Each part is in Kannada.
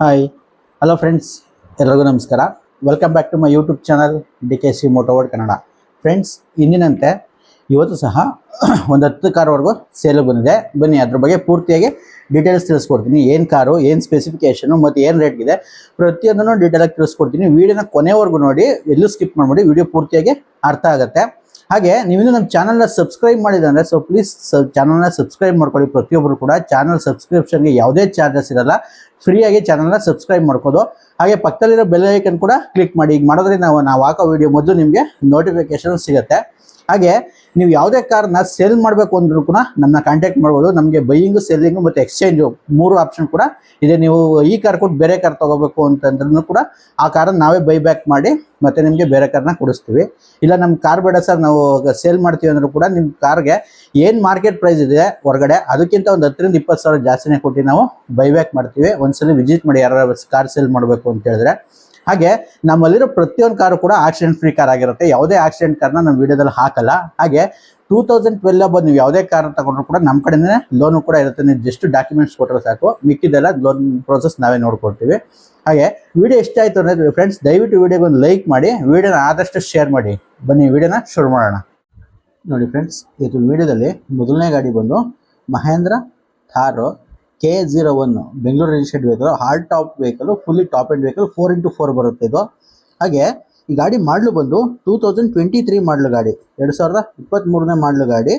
ಹಾಯ್ ಹಲೋ ಫ್ರೆಂಡ್ಸ್ ಎಲ್ಲರಿಗೂ ನಮಸ್ಕಾರ. Welcome back to my YouTube channel D K C Motoworld Kannada friends ಇಂದಿನಂತೆ ಇವತ್ತು ಸಹ ಒಂದು ಹತ್ತು ಕಾರ್ವರೆಗೂ ಸೇಲು ಬಂದಿದೆ. ಬನ್ನಿ, ಅದ್ರ ಬಗ್ಗೆ ಪೂರ್ತಿಯಾಗಿ ಡೀಟೇಲ್ಸ್ ತಿಳಿಸ್ಕೊಡ್ತೀನಿ. ಏನು ಕಾರು, ಏನು ಸ್ಪೆಸಿಫಿಕೇಷನು ಮತ್ತು ಏನು ರೇಟ್ಗಿದೆ ಪ್ರತಿಯೊಂದನ್ನು ಡೀಟೇಲಾಗಿ ತಿಳಿಸ್ಕೊಡ್ತೀನಿ. ವೀಡಿಯೋನ ಕೊನೆವರೆಗೂ ನೋಡಿ, ಎಲ್ಲೂ ಸ್ಕಿಪ್ ಮಾಡಿಬಿಡಿ. ವಿಡಿಯೋ ಪೂರ್ತಿಯಾಗಿ ಅರ್ಥ ಆಗುತ್ತೆ. ಹಾಗೆ ನೀವು ನಮ್ಮ ಚಾನಲ್ನ ಸಬ್ಸ್ಕ್ರೈಬ್ ಮಾಡಿದ್ರೆ ಸೊ ಪ್ಲೀಸ್ ಚಾನಲ್ನ ಸಬ್ಸ್ಕ್ರೈಬ್ ಮಾಡ್ಕೊಳ್ಳಿ. ಪ್ರತಿಯೊಬ್ಬರು ಕೂಡ ಚಾನಲ್ ಸಬ್ಸ್ಕ್ರಿಪ್ಷನ್ಗೆ ಯಾವುದೇ ಚಾರ್ಜಸ್ ಇರಲ್ಲ. ಫ್ರೀಯಾಗಿ ಚಾನಲ್ನ ಸಬ್ಸ್ಕ್ರೈಬ್ ಮಾಡ್ಕೋದು. ಹಾಗೆ ಪಕ್ಕದಲ್ಲಿರೋ ಬೆಲ್ ಐಕನ್ ಕೂಡ ಕ್ಲಿಕ್ ಮಾಡಿ. ಈಗ ಮಾಡೋದ್ರಿಂದ ನಾವು ನಾವು ಹಾಕೋ ವಿಡಿಯೋ ಮೊದಲು ನಿಮಗೆ ನೋಟಿಫಿಕೇಶನ್ ಸಿಗುತ್ತೆ. ಹಾಗೆ ನೀವು ಯಾವುದೇ ಕಾರ್ನ ಸೇಲ್ ಮಾಡಬೇಕು ಅಂದ್ರೂ ಕೂಡ ನಮ್ಮನ್ನ ಕಾಂಟ್ಯಾಕ್ಟ್ ಮಾಡ್ಬೋದು. ನಮಗೆ ಬೈಯಿಂಗು ಸೆಲ್ಲಿಂಗು ಮತ್ತು ಎಕ್ಸ್ಚೇಂಜು ಮೂರು ಆಪ್ಷನ್ ಕೂಡ ಇದೆ. ನೀವು ಈ ಕಾರ್ ಕೊಟ್ಟು ಬೇರೆ ಕಾರ್ ತೊಗೋಬೇಕು ಅಂತಂದ್ರೂ ಕೂಡ ಆ ಕಾರನ್ನ ನಾವೇ ಬೈ ಬ್ಯಾಕ್ ಮಾಡಿ ಮತ್ತೆ ನಿಮಗೆ ಬೇರೆ ಕಾರ್ನ ಕೊಡಿಸ್ತೀವಿ. ಇಲ್ಲ ನಮ್ಮ ಕಾರ್ ಬೇಡ ಸರ್ ನಾವು ಸೇಲ್ ಮಾಡ್ತೀವಿ ಅಂದ್ರೂ ಕೂಡ ನಿಮ್ಮ ಕಾರ್ಗೆ ಏನು ಮಾರ್ಕೆಟ್ ಪ್ರೈಸ್ ಇದೆ ಹೊರಗಡೆ ಅದಕ್ಕಿಂತ ಒಂದು ಹತ್ತರಿಂದ ಇಪ್ಪತ್ತು ಸಾವಿರ ಜಾಸ್ತಿನೇ ಕೊಟ್ಟು ನಾವು ಬೈ ಬ್ಯಾಕ್ ಮಾಡ್ತೀವಿ. ಒಂದ್ಸಲ ವಿಸಿಟ್ ಮಾಡಿ ಯಾರು ಕಾರ್ ಸೇಲ್ ಮಾಡಬೇಕು ಅಂತ ಹೇಳಿದ್ರೆ. ಹಾಗೆ ನಮ್ಮಲ್ಲಿರೋ ಪ್ರತಿಯೊಂದು ಕಾರು ಕೂಡ ಆಕ್ಸಿಡೆಂಟ್ ಫ್ರೀ ಕಾರ್ ಆಗಿರುತ್ತೆ. ಯಾವುದೇ ಆಕ್ಸಿಡೆಂಟ್ ಕಾರ್ನ ನಮ್ಮ ವಿಡಿಯೋದಲ್ಲಿ ಹಾಕಲ್ಲ. ಹಾಗೆ ಟೂ ತೌಸಂಡ್ ಟ್ವೆಲ್ ಬಂದು ನೀವು ಯಾವುದೇ ಕಾರ್ ತಗೊಂಡ್ರು ಕೂಡ ನಮ್ಮ ಕಡೆನೇ ಲೋನು ಕೂಡ ಇರುತ್ತೆ. ನೀವು ಜಸ್ಟ್ ಡಾಕ್ಯುಮೆಂಟ್ಸ್ ಕೊಟ್ಟರೆ ಸಾಕು. ಮಿಕ್ಕಿದೆಲ್ಲ ಲೋನ್ ಪ್ರೋಸೆಸ್ ನಾವೇ ನೋಡ್ಕೊಳ್ತೀವಿ. ಹಾಗೆ ವಿಡಿಯೋ ಇಷ್ಟ ಆಯಿತು ಅಂದರೆ ಫ್ರೆಂಡ್ಸ್ ದಯವಿಟ್ಟು ವಿಡಿಯೋಗೆ ಒಂದು ಲೈಕ್ ಮಾಡಿ. ವಿಡಿಯೋನ ಆದಷ್ಟು ಶೇರ್ ಮಾಡಿ. ಬನ್ನಿ, ವಿಡಿಯೋನ ಶುರು ಮಾಡೋಣ. ನೋಡಿ ಫ್ರೆಂಡ್ಸ್ ಇದು ವಿಡಿಯೋದಲ್ಲಿ ಮೊದಲನೇ ಗಾಡಿ ಬಂದು Mahindra Thar K zero one Bengaluru registered vehicle hard top vehicle fully top end vehicle four into four ಬರುತ್ತೆ ಇದು. ಹಾಗೆ, ಈ ಗಾಡಿ ಮಾಡಲು ಬಂದು ಟೂ ತೌಸಂಡ್ ಟ್ವೆಂಟಿ ತ್ರೀ ಮಾಡಲು ಗಾಡಿ, ಎರಡು ಸಾವಿರದ ಇಪ್ಪತ್ತ್ಮೂರನೇ ಮಾಡಲು ಗಾಡಿ.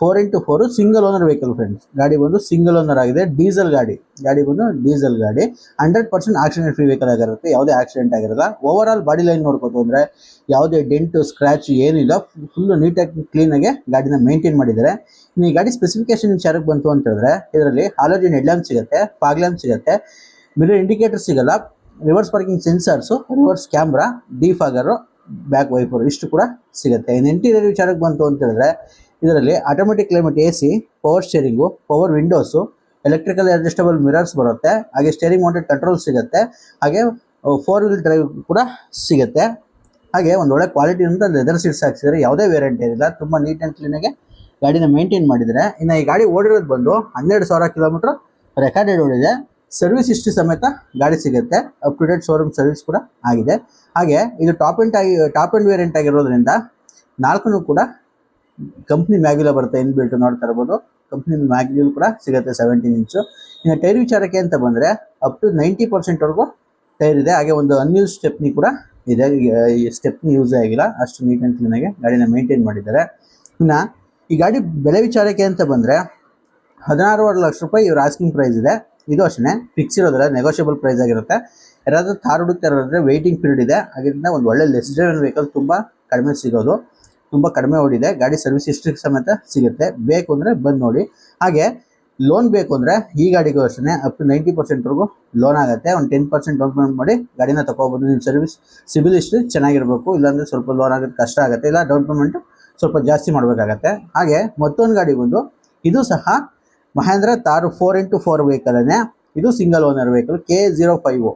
Four into four single owner vehicle friends. ಗಾಡಿ ಬಂದು ಸಿಂಗಲ್ ಓನರ್ ಆಗಿದೆ. ಡೀಸೆಲ್ ಗಾಡಿ. ಗಾಡಿ ಬಂದು ಡೀಸೆಲ್ ಗಾಡಿ. Hundred percent accident free vehicle ಆಗಿರುತ್ತೆ. ಯಾವುದೇ ಆಕ್ಸಿಡೆಂಟ್ ಆಗಿರಲ್ಲ. ಓವರ್ ಆಲ್ ಬಾಡಿ ಲೈನ್ ನೋಡ್ಕೋತು ಅಂದರೆ ಯಾವುದೇ ಡೆಂಟು ಸ್ಕ್ರ್ಯಾಚ್ ಏನಿಲ್ಲ. ಫುಲ್ಲು ನೀಟಾಗಿ ಕ್ಲೀನಾಗಿ ಗಾಡಿನ ಮೇಂಟೈನ್ ಮಾಡಿದ್ದಾರೆ. ಈ ಗಾಡಿ ಸ್ಪೆಸಿಫಿಕೇಶನ್ ವಿಚಾರಕ್ಕೆ ಬಂತು ಅಂತ ಹೇಳಿದ್ರೆ, ಇದರಲ್ಲಿ ಹಾಲೋಜಿನ್ ಹೆಡ್ಲ್ಯಾಂಪ್ ಸಿಗುತ್ತೆ ಫಾಗ್ ಲ್ಯಾಂಪ್ ಸಿಗುತ್ತೆ ಮಿರರ್ ಇಂಡಿಕೇಟರ್ ಸಿಗಲ್ಲ. Reverse parking sensors reverse camera defogger back wiper ಇಷ್ಟು ಕೂಡ ಸಿಗುತ್ತೆ. ಇನ್ನು ಇಂಟೀರಿಯರ್ ವಿಚಾರಕ್ಕೆ ಬಂತು ಅಂತ ಹೇಳಿದ್ರೆ ಇದರಲ್ಲಿ automatic climate A C power steering power windows electrical adjustable mirrors ಬರುತ್ತೆ. ಹಾಗೆ ಸ್ಟೇರಿಂಗ್ ಮೌಂಟೆಡ್ ಕಂಟ್ರೋಲ್ ಸಿಗುತ್ತೆ. ಹಾಗೆ ಫೋರ್ ವೀಲ್ ಡ್ರೈವ್ ಕೂಡ ಸಿಗುತ್ತೆ. ಹಾಗೆ ಒಂದು ಒಳ್ಳೆ ಕ್ವಾಲಿಟಿ ಅಂತ ಲೆದರ್ ಸೀಟ್ಸ್ ಹಾಕ್ಸಿದ್ರೆ ಯಾವುದೇ ವೇರಂಟಿ ಇರಲಿಲ್ಲ ತುಂಬ ನೀಟ್ ಆ್ಯಂಡ್ ಕ್ಲೀನಾಗಿ ಗಾಡಿನ ಮೇಂಟೈನ್ ಮಾಡಿದರೆ. ಇನ್ನು ಈ ಗಾಡಿ ಓಡಿರೋದು ಬಂದು ಹನ್ನೆರಡು ಸಾವಿರ ಕಿಲೋಮೀಟ್ರ್ ರೆಕಾರ್ಡೆಡ್ ಓಡಿದೆ. ಸರ್ವಿಸ್ ಇಷ್ಟು ಸಮೇತ ಗಾಡಿ ಸಿಗುತ್ತೆ. Up to date showroom service ಕೂಡ ಆಗಿದೆ. ಹಾಗೆ ಇದು ಟಾಪ್ ಎಂಡ್ ಆಗಿ ಟಾಪ್ ಎಂಡ್ ವೇರಿಯಂಟ್ ಆಗಿರೋದ್ರಿಂದ ನಾಲ್ಕು ಕೂಡ ಕಂಪ್ನಿ ಮ್ಯಾಗ್ಯುಲ ಬರುತ್ತೆ ಇನ್ ಬಿಲ್ಟ್ ನೋಡ್ತಾ ಇರ್ಬೋದು. ಕಂಪ್ನಿ ಮ್ಯಾಗ್ಯೂಲ್ ಕೂಡ ಸಿಗುತ್ತೆ ಸೆವೆಂಟೀನ್ ಇಂಚು ಇನ್ನು ಟೈರ್ ವಿಚಾರಕ್ಕೆ ಅಂತ ಬಂದರೆ ಅಪ್ ಟು ನೈಂಟಿ ಪರ್ಸೆಂಟ್ವರೆಗೂ ಟೈರ್ ಇದೆ. ಹಾಗೆ ಒಂದು ಅನ್ಯೂಸ್ ಸ್ಟೆಪ್ನಿ ಕೂಡ ಇದೆ. ಈ ಸ್ಟೆಪ್ನಿ ಯೂಸ್ ಆಗಿಲ್ಲ. ಅಷ್ಟು ನೀಟ್ ಆ್ಯಂಡ್ ಕ್ಲೀನಾಗಿ ಗಾಡಿನ ಮೇಂಟೈನ್ ಮಾಡಿದ್ದಾರೆ. ಇನ್ನು ಈ ಗಾಡಿ ಬೆಲೆ ವಿಚಾರಕ್ಕೆ ಅಂತ ಬಂದರೆ ಹದಿನಾರೂವರೆ ಲಕ್ಷ ರೂಪಾಯಿ ಇವ್ರ ಆಸ್ಕಿಂಗ್ ಪ್ರೈಸ್ ಇದೆ. ಇದು ಅಷ್ಟೇ ಫಿಕ್ಸ್ ಇರೋದಿಲ್ಲ ನೆಗೋಷಿಯಬಲ್ ಪ್ರೈಸ್ ಆಗಿರುತ್ತೆ. ಯಾರಾದರೂ ಥಾರ್ ಹುಡುಕ್ತಾ ಇರೋದ್ರೆ ವೆಯ್ಟಿಂಗ್ ಪೀರಿಯಡ್ ಇದೆ. ಅದರಿಂದ ಒಂದು ಒಳ್ಳೆ ಲೆಸ್ ಡ್ರೈವನ್ ವೆಹಿಕಲ್ ತುಂಬ ಕಡಿಮೆ ಸಿಗೋದು. ತುಂಬ ಕಡಿಮೆ ಓಡಿದೆ. ಗಾಡಿ ಸರ್ವಿಸ್ ಹಿಸ್ಟ್ರಿ ಸಮೇತ ಸಿಗುತ್ತೆ. ಬೇಕು ಅಂದರೆ ಬಂದು ನೋಡಿ. ಹಾಗೆ ಲೋನ್ ಬೇಕು ಅಂದರೆ ಈ ಗಾಡಿಗೂ ಅಷ್ಟೇ ಅಪ್ ಟು ನೈಂಟಿ ಪರ್ಸೆಂಟ್ವರೆಗೂ ಲೋನ್ ಆಗುತ್ತೆ. ಒಂದು ಟೆನ್ ಪರ್ಸೆಂಟ್ ಡೌನ್ ಪೇಮೆಂಟ್ ಮಾಡಿ ಗಾಡಿನ ತಗೋಬೋದು. ನಿಮ್ಮ ಸರ್ವಿಸ್ ಸಿಬಿಲ್ ಹಿಸ್ಟ್ರಿ ಚೆನ್ನಾಗಿರಬೇಕು. ಇಲ್ಲಾಂದರೆ ಸ್ವಲ್ಪ ಲೋನ್ ಆಗೋದು ಕಷ್ಟ ಆಗುತ್ತೆ. ಇಲ್ಲ ಡೌನ್ ಪೇಮೆಂಟ್ ಸ್ವಲ್ಪ ಜಾಸ್ತಿ ಮಾಡಬೇಕಾಗತ್ತೆ. ಹಾಗೆ ಮತ್ತೊಂದು ಗಾಡಿ ಬಂದು ಇದು ಸಹ Mahindra Thar four into four ವೆಹಿಕಲೇ ಇದು single owner vehicle K zero five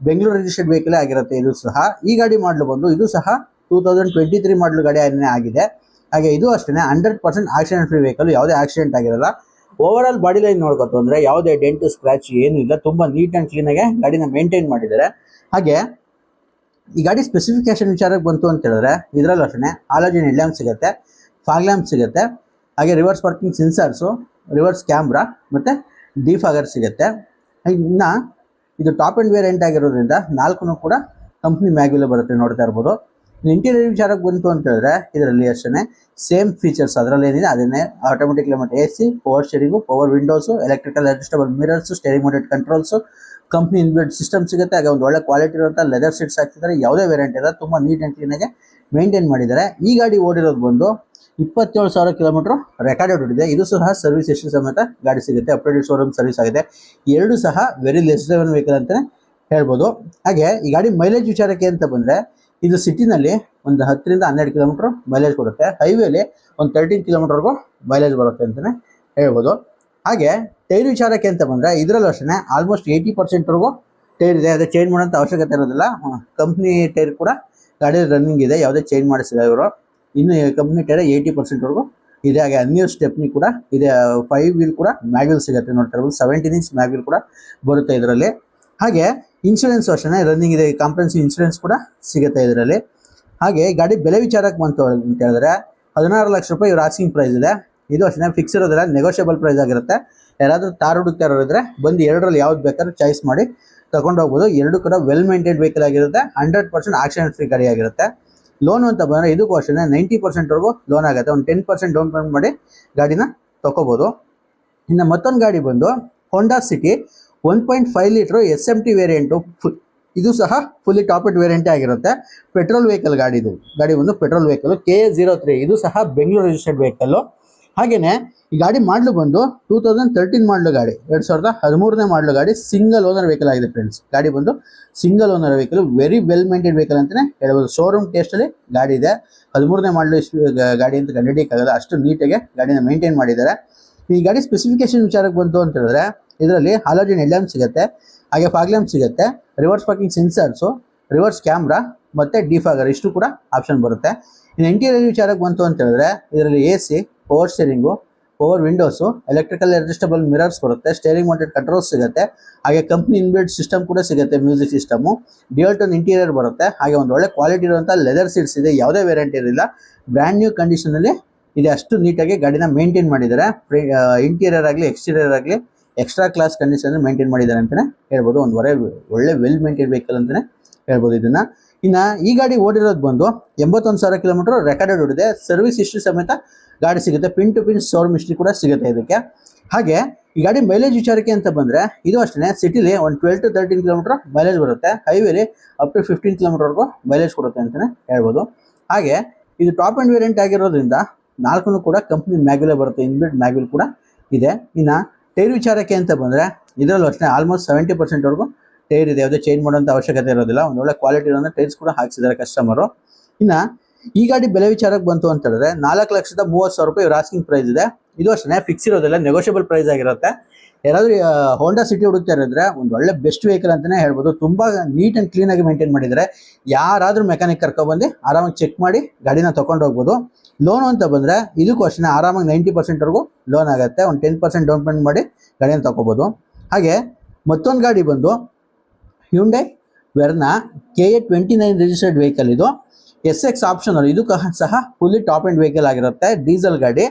Bengaluru registered ವೆಹಿಕಲೇ ಆಗಿರುತ್ತೆ ಇದು ಸಹ. ಈ ಗಾಡಿ ಮಾಡಲು ಬಂದು ಇದು ಸಹ two thousand twenty three model ಗಾಡಿ ಆಗಿದೆ, ಹಾಗೆ ಇದು ಅಷ್ಟೇ hundred percent accident free vehicle ಯಾವುದೇ ಆಕ್ಸಿಡೆಂಟ್ ಆಗಿರಲ್ಲ. ಓವರ್ ಆಲ್ ಬಾಡಿ ಲೈನ್ ನೋಡ್ಕೊತು ಅಂದರೆ ಯಾವುದೇ ಡೆಂಟ್ ಸ್ಕ್ರಾಚ್ ಏನೂ ಇಲ್ಲ, ತುಂಬ ನೀಟ್ ಆ್ಯಂಡ್ ಕ್ಲೀನಾಗೆ ಗಾಡಿನ ಮೇಂಟೈನ್ ಮಾಡಿದ್ದಾರೆ. ಹಾಗೆ ಈ ಗಾಡಿ ಸ್ಪೆಸಿಫಿಕೇಶನ್ ವಿಚಾರಕ್ಕೆ ಬಂತು ಅಂತ ಹೇಳಿದ್ರೆ, ಇದರಲ್ಲಿ ಅಷ್ಟೇ ಆಲೋಜಿನ್ ಹೆಡ್ಲ್ಯಾಂಪ್ ಸಿಗುತ್ತೆ ಫಾಗ್ ಲ್ಯಾಂಪ್ ಸಿಗುತ್ತೆ, ಹಾಗೆ reverse parking sensors reverse camera ಮತ್ತು ಡಿಫಾಗರ್ ಸಿಗುತ್ತೆ. ಇನ್ನು ಇದು ಟಾಪ್ ಆ್ಯಂಡ್ ವೇರಿಯಂಟ್ ಆಗಿರೋದ್ರಿಂದ ನಾಲ್ಕು ಕೂಡ ಕಂಪ್ನಿ ಮ್ಯಾಗ್ಯುಲೇ ಬರುತ್ತೆ ನೋಡ್ತಾ ಇರ್ಬೋದು. ಇಂಟೀರಿಯರ್ ವಿಚಾರಕ್ಕೆ ಬಂತು ಅಂತ ಹೇಳಿದ್ರೆ ಇದರಲ್ಲಿ ಅಷ್ಟೇ ಸೇಮ್ ಫೀಚರ್ಸ್ ಅದರಲ್ಲಿ ಏನಿದೆ, ಅದನ್ನೇ automatic limit A C power steering power windows electrical adjustable mirrors steering mounted controls company inbuilt system ಸಿಗುತ್ತೆ. ಹಾಗೆ ಒಂದು ಒಳ್ಳೆ ಕ್ವಾಲಿಟಿ ಇರುವಂಥ ಲೆದರ್ ಸೀಟ್ಸ್ ಹಾಕ್ತಿದ್ದಾರೆ ಯಾವುದೇ ವೇರಿಯಂಟ್ ಇದೆ ತುಂಬ ನೀಟ್ ಆ್ಯಂಡ್ ಕ್ಲೀನಾಗಿ ಮೇಂಟೈನ್ ಮಾಡಿದ್ದಾರೆ. ಈ ಗಾಡಿ ಓಡಿರೋದು ಬಂದು ಇಪ್ಪತ್ತೇಳು ಸಾವಿರ ಕಿಲೋಮೀಟ್ರ್ ರೆಕಾರ್ಡೆಡ್ ಹೊಡಿದೆ ಇದು ಸಹ ಸರ್ವಿಸ್ ಎಷ್ಟು ಸಮೇತ ಗಾಡಿ ಸಿಗುತ್ತೆ. ಅಪ್ಡೇಟೆಡ್ ಶೋರೂಮ್ ಸರ್ವಿಸ್ ಆಗಿದೆ. ಎರಡು ಸಹ ವೆರಿ ಲೆಸ್ ಡ್ರೈವನ್ ವೆಹಿಕಲ್ ಅಂತಲೇ ಹೇಳ್ಬೋದು. ಹಾಗೆ ಈ ಗಾಡಿ ಮೈಲೇಜ್ ವಿಚಾರಕ್ಕೆ ಅಂತ ಬಂದರೆ ಇದು ಸಿಟಿನಲ್ಲಿ ಒಂದು ಹತ್ತರಿಂದ ಹನ್ನೆರಡು ಕಿಲೋಮೀಟ್ರ್ ಮೈಲೇಜ್ ಕೊಡುತ್ತೆ ಹೈವೇಲಿ ಒಂದು ತರ್ಟೀನ್ ಕಿಲೋಮೀಟರ್ವರೆಗೂ ಮೈಲೇಜ್ ಬರುತ್ತೆ ಅಂತಲೇ ಹೇಳ್ಬೋದು. ಹಾಗೆ ಟೈರ್ ವಿಚಾರಕ್ಕೆ ಅಂತ ಬಂದರೆ ಇದರಲ್ಲೂ ಅಷ್ಟೇ ಆಲ್ಮೋಸ್ಟ್ ಏಯ್ಟಿ ಪರ್ಸೆಂಟ್ವರೆಗೂ ಟೈರ್ ಇದೆ. ಅದೇ ಚೇಂಜ್ ಮಾಡೋಂಥ ಅವಶ್ಯಕತೆ ಇರೋದಿಲ್ಲ. ಕಂಪ್ನಿ ಟೈರ್ ಕೂಡ ಗಾಡಿ ರನ್ನಿಂಗ್ ಇದೆ. ಯಾವುದೇ ಚೇಂಜ್ ಮಾಡಿಸಿಲ್ಲ ಇವರು. ಇನ್ನು ಕಂಪ್ನಿ ಟೈರ್ ಏಯ್ಟಿ ಪರ್ಸೆಂಟ್ವರೆಗೂ ಇದೆ. ಹಾಗೆ ಅನ್ಯೂರ್ ಸ್ಟೆಪ್ನಿ ಕೂಡ ಇದೆ. ಫೈವ್ ವೀಲ್ ಕೂಡ ಮ್ಯಾಗ್ವಿಲ್ ಸಿಗುತ್ತೆ ನೋಡ್ತಾ ಇರ್ಬೋದು. ಸೆವೆಂಟೀನ್ ಇಂಚ್ ಮ್ಯಾಗ್ವಿಲ್ ಕೂಡ ಬರುತ್ತೆ ಇದರಲ್ಲಿ. ಹಾಗೆ ಇನ್ಶೂರೆನ್ಸ್ ಅಷ್ಟೇ ರನ್ನಿಂಗ್ ಇದೆ. ಕಾಂಪ್ರೆನ್ಸಿವ್ ಇನ್ಶೂರೆನ್ಸ್ ಕೂಡ ಸಿಗುತ್ತೆ ಇದರಲ್ಲಿ. ಹಾಗೆ ಗಾಡಿ ಬೆಲೆ ವಿಚಾರಕ್ಕೆ ಬಂತು ಅಂತ ಹೇಳಿದ್ರೆ ಹದಿನಾರು ಲಕ್ಷ ರೂಪಾಯಿ ಇವ್ರ ಆಸ್ಕಿಂಗ್ ಪ್ರೈಸ್ ಇದೆ. ಇದು ಅಷ್ಟೇ ಫಿಕ್ಸ್ ಇರೋದಿಲ್ಲ ನೆಗೋಷಿಯಬಲ್ ಪ್ರೈಸ್ ಆಗಿರುತ್ತೆ. ಯಾರಾದರೂ ತಾರ್ ಹುಡುಕ್ತಾ ಇರೋರಿದ್ರೆ ಬಂದು ಎರಡರಲ್ಲಿ ಯಾವ್ದು ಬೇಕಾದ್ರೂ ಚಾಯ್ಸ್ ಮಾಡಿ ತಗೊಂಡು ಹೋಗ್ಬೋದು. ಎರಡು ಕೂಡ ವೆಲ್ ಮೇಂಟೈನ್ ವೆಹಿಕಲ್ ಆಗಿರುತ್ತೆ. ಹಂಡ್ರೆಡ್ ಪರ್ಸೆಂಟ್ ಆಕ್ಸಿಡೆಂಟ್ ಫ್ರೀ ಗಾಡಿ ಆಗಿರುತ್ತೆ. ಲೋನ್ ಅಂತ ಬಂದರೆ ಇದಕ್ಕೂ ಅಷ್ಟೇ ನೈಂಟಿ ಪರ್ಸೆಂಟ್ವರೆಗೂ ಲೋನ್ ಆಗುತ್ತೆ. ಒಂದು ಟೆನ್ ಪರ್ಸೆಂಟ್ ಡೌನ್ ಪೇಮೆಂಟ್ ಮಾಡಿ ಗಾಡಿನ ತೊಗೋಬೋದು ಇನ್ನು ಮತ್ತೊಂದು ಗಾಡಿ ಬಂದು Honda City one point five litre S M T variant ಇದು ಸಹ ಫುಲ್ಲಿ ಟಾಪೆಡ್ ವೇರಿಯಂಟೇ ಆಗಿರುತ್ತೆ. ಪೆಟ್ರೋಲ್ ವೆಹಿಕಲ್ ಗಾಡಿ ಇದು ಗಾಡಿ ಒಂದು petrol vehicle, K A zero three, ಇದು ಸಹ ಬೆಂಗಳೂರು ರಿಜಿಸ್ಟರ್ಡ್ ವೆಹಿಕಲ್ಲು. ಹಾಗೆಯೇ ಈ ಗಾಡಿ ಮಾಡಲು ಬಂದು ಟೂ ತೌಸಂಡ್ ತರ್ಟೀನ್ ಮಾಡಲು ಗಾಡಿ, ಎರಡು ಸಾವಿರದ ಹದಿಮೂರನೇ ಮಾಡಲು ಗಾಡಿ ಸಿಂಗಲ್ ಓನರ್ ವೆಹಿಕಲ್ ಆಗಿದೆ ಫ್ರೆಂಡ್ಸ್ ಗಾಡಿ ಬಂದು single owner vehicle very well maintain vehicle ಅಂತಲೇ ಹೇಳ್ಬೋದು. ಶೋರೂಮ್ ಟೇಸ್ಟಲ್ಲಿ ಗಾಡಿ ಇದೆ. ಹದಿಮೂರನೇ ಮಾಡಲು ಗಾಡಿ ಅಂತ ಕಂಡುಹಿಡಿಯಕ್ಕಾಗಲ್ಲ ಅಷ್ಟು ನೀಟಾಗಿ ಗಾಡಿನ ಮೇಂಟೈನ್ ಮಾಡಿದ್ದಾರೆ. ಈ ಗಾಡಿ ಸ್ಪೆಸಿಫಿಕೇಶನ್ ವಿಚಾರಕ್ಕೆ ಬಂತು ಅಂತ ಹೇಳಿದ್ರೆ ಇದರಲ್ಲಿ ಹಾಲೋಜಿನ್ ಎಲ್ ಸಿಗುತ್ತೆ, ಹಾಗೆ ಫಾಗ್ಲಾಮ್ ಸಿಗುತ್ತೆ reverse parking sensors reverse camera ಮತ್ತು ಡಿಫಾಗರ್ ಇಷ್ಟು ಕೂಡ ಆಪ್ಷನ್ ಬರುತ್ತೆ. ಇನ್ನು ಇಂಟೀರಿಯರ್ ವಿಚಾರಕ್ಕೆ ಬಂತು ಅಂತ ಹೇಳಿದ್ರೆ, ಇದರಲ್ಲಿ A C power steering power windows electrical adjustable mirrors ಬರುತ್ತೆ ಸ್ಟೇರಿಂಗ್ ಮೌಂಟೆಡ್ ಕಂಟ್ರೋಲ್ಸ್ ಸಿಗುತ್ತೆ, ಹಾಗೆ ಕಂಪ್ನಿ ಇನ್ಬಿಲ್ಟ್ ಸಿಸ್ಟಮ್ ಕೂಡ ಸಿಗುತ್ತೆ music system dual tone interior ಬರುತ್ತೆ, ಹಾಗೆ ಒಂದು ಒಳ್ಳೆ ಕ್ವಾಲಿಟಿ ಇರುವಂಥ ಲೆದರ್ ಸೀಟ್ಸ್ ಇದೆ, ಯಾವುದೇ ವೆರೈಟಿ ಇರಲಿಲ್ಲ. ಬ್ರ್ಯಾಂಡ್ ನ್ಯೂ ಕಂಡೀಷನಲ್ಲಿ ಇದೆ, ಅಷ್ಟು ನೀಟಾಗಿ ಗಾಡಿನ ಮೇಂಟೈನ್ ಮಾಡಿದ್ದಾರೆ. ಇಂಟೀರಿಯರ್ ಆಗಲಿ ಎಕ್ಸ್ಟೀರಿಯರ್ ಆಗಲಿ ಎಕ್ಸ್ಟ್ರಾ ಕ್ಲಾಸ್ ಕಂಡೀಷನ್ ಮೇಂಟೈನ್ ಮಾಡಿದ್ದಾರೆ ಅಂತಲೇ ಹೇಳ್ಬೋದು. ಒಂದು ಒಳ್ಳೆ ಒಳ್ಳೆ ವೆಲ್ ಮೇಂಟೈನ್ ವೆಹಿಕಲ್ ಅಂತಲೇ ಹೇಳ್ಬೋದು ಇದನ್ನ. ಇನ್ನು ಈ ಗಾಡಿ ಓಡಿರೋದು ಬಂದು ಎಂಬತ್ತೊಂದು ಸಾವಿರ ಕಿಲೋಮೀಟರ್ ರೆಕಾರ್ಡೆಡ್ ಓಡಿದೆ. ಸರ್ವಿಸ್ ಇಷ್ಟು ಸಮೇತ ಗಾಡಿ ಸಿಗುತ್ತೆ. ಪಿನ್ ಟು ಪಿನ್ ಸೌರ್ ಮಿಸ್ಟ್ರಿ ಕೂಡ ಸಿಗುತ್ತೆ ಇದಕ್ಕೆ. ಹಾಗೆ ಈ ಗಾಡಿ ಮೈಲೇಜ್ ವಿಚಾರಕ್ಕೆ ಅಂತ ಬಂದರೆ ಇದು ಅಷ್ಟೇ ಸಿಟಿಲಿ ಒಂದು twelve to thirteen kilometre mileage ಬರುತ್ತೆ. ಹೈವೇಲಿ ಅಪ್ ಟು ಫಿಫ್ಟೀನ್ ಕಿಲೋಮೀಟರ್ವರೆಗೂ ಮೈಲೇಜ್ ಕೊಡುತ್ತೆ ಅಂತಲೇ ಹೇಳ್ಬೋದು. ಹಾಗೆ ಇದು ಟಾಪ್ ಆ್ಯಂಡ್ ವೇರಿಯಂಟ್ ಆಗಿರೋದ್ರಿಂದ ನಾಲ್ಕು ಕೂಡ ಕಂಪ್ನಿ ಮ್ಯಾಗ್ಯುಲೇ ಬರುತ್ತೆ. ಇನ್ಬಿಲ್ಟ್ ಮ್ಯಾಗ್ಯುಲ್ ಕೂಡ ಇದೆ. ಇನ್ನು ಟೈರ್ ವಿಚಾರಕ್ಕೆ ಅಂತ ಬಂದರೆ, ಇದರಲ್ಲಿ ಅಷ್ಟೇ ಆಲ್ಮೋಸ್ಟ್ ಸೆವೆಂಟಿ ಪರ್ಸೆಂಟ್ವರೆಗೂ ಟೈರ್ ಇದೆ. ಯಾವುದೇ ಚೇಂಜ್ ಮಾಡೋಂಥ ಅವಶ್ಯಕತೆ ಇರೋದಿಲ್ಲ. ಒಂದು ಒಳ್ಳೆ ಕ್ವಾಲಿಟಿ ಇರೋಂಥ ಟೈರ್ಸ್ ಕೂಡ ಹಾಕ್ಸಿದ್ದಾರೆ ಕಸ್ಟಮರು ಇನ್ನು, ಈ ಗಾಡಿ ಬೆಲೆ ವಿಚಾರಕ್ಕೆ ಬಂತು ಅಂತ ಹೇಳಿದ್ರೆ, ನಾಲ್ಕು ಲಕ್ಷದ ಮೂವತ್ತು ಸಾವಿರ ರೂಪಾಯಿ ಆಸ್ಕಿಂಗ್ ಪ್ರೈಸ್ ಇದೆ. ಇದು ಅಷ್ಟೇ ಫಿಕ್ಸ್ ಇರೋದಿಲ್ಲ ನೆಗೋಷಿಯಬಲ್ ಪ್ರೈಸ್ ಆಗಿರುತ್ತೆ. ಯಾರಾದರೂ ಹೋಂಡಾ ಸಿಟಿ ಹುಡುಕ್ತಾ ಇರೋದ್ರೆ ಒಂದು ಒಳ್ಳೆ ಬೆಸ್ಟ್ ವೆಹಿಕಲ್ ಅಂತಲೇ ಹೇಳ್ಬೋದು. ತುಂಬ ನೀಟ್ ಆ್ಯಂಡ್ ಕ್ಲೀನಾಗಿ ಮೇಂಟೈನ್ ಮಾಡಿದ್ದಾರೆ. ಯಾರಾದರೂ ಮೆಕ್ಯಾನಿಕ್ ಕರ್ಕೊಬಂದು ಆರಾಮಾಗಿ ಚೆಕ್ ಮಾಡಿ ಗಾಡಿನ ತೊಗೊಂಡು ಹೋಗ್ಬೋದು. ಲೋನು ಅಂತ ಬಂದರೆ ಇದಕ್ಕೂ ಅಷ್ಟೇ, ಆರಾಮಾಗಿ ನೈಂಟಿ ಪರ್ಸೆಂಟ್ವರೆಗೂ ಲೋನ್ ಆಗುತ್ತೆ. ಒಂದು ಟೆನ್ ಪರ್ಸೆಂಟ್ ಡೌನ್ ಪೇಮೆಂಟ್ ಮಾಡಿ ಗಾಡಿನ ತೊಗೋಬೋದು. ಹಾಗೆ ಮತ್ತೊಂದು ಗಾಡಿ ಬಂದು Hyundai Verna K A twenty nine registered vehicle ಇದು ಎಸ್ ಎಕ್ಸ್ ಆಪ್ಷನಲ್ ಇದು ಸಹ ಫುಲ್ಲಿ ಟಾಪ್ ಆ್ಯಂಡ್ ವೆಹಿಕಲ್ ಆಗಿರುತ್ತೆ ಡೀಸೆಲ್ ಗಾಡಿ.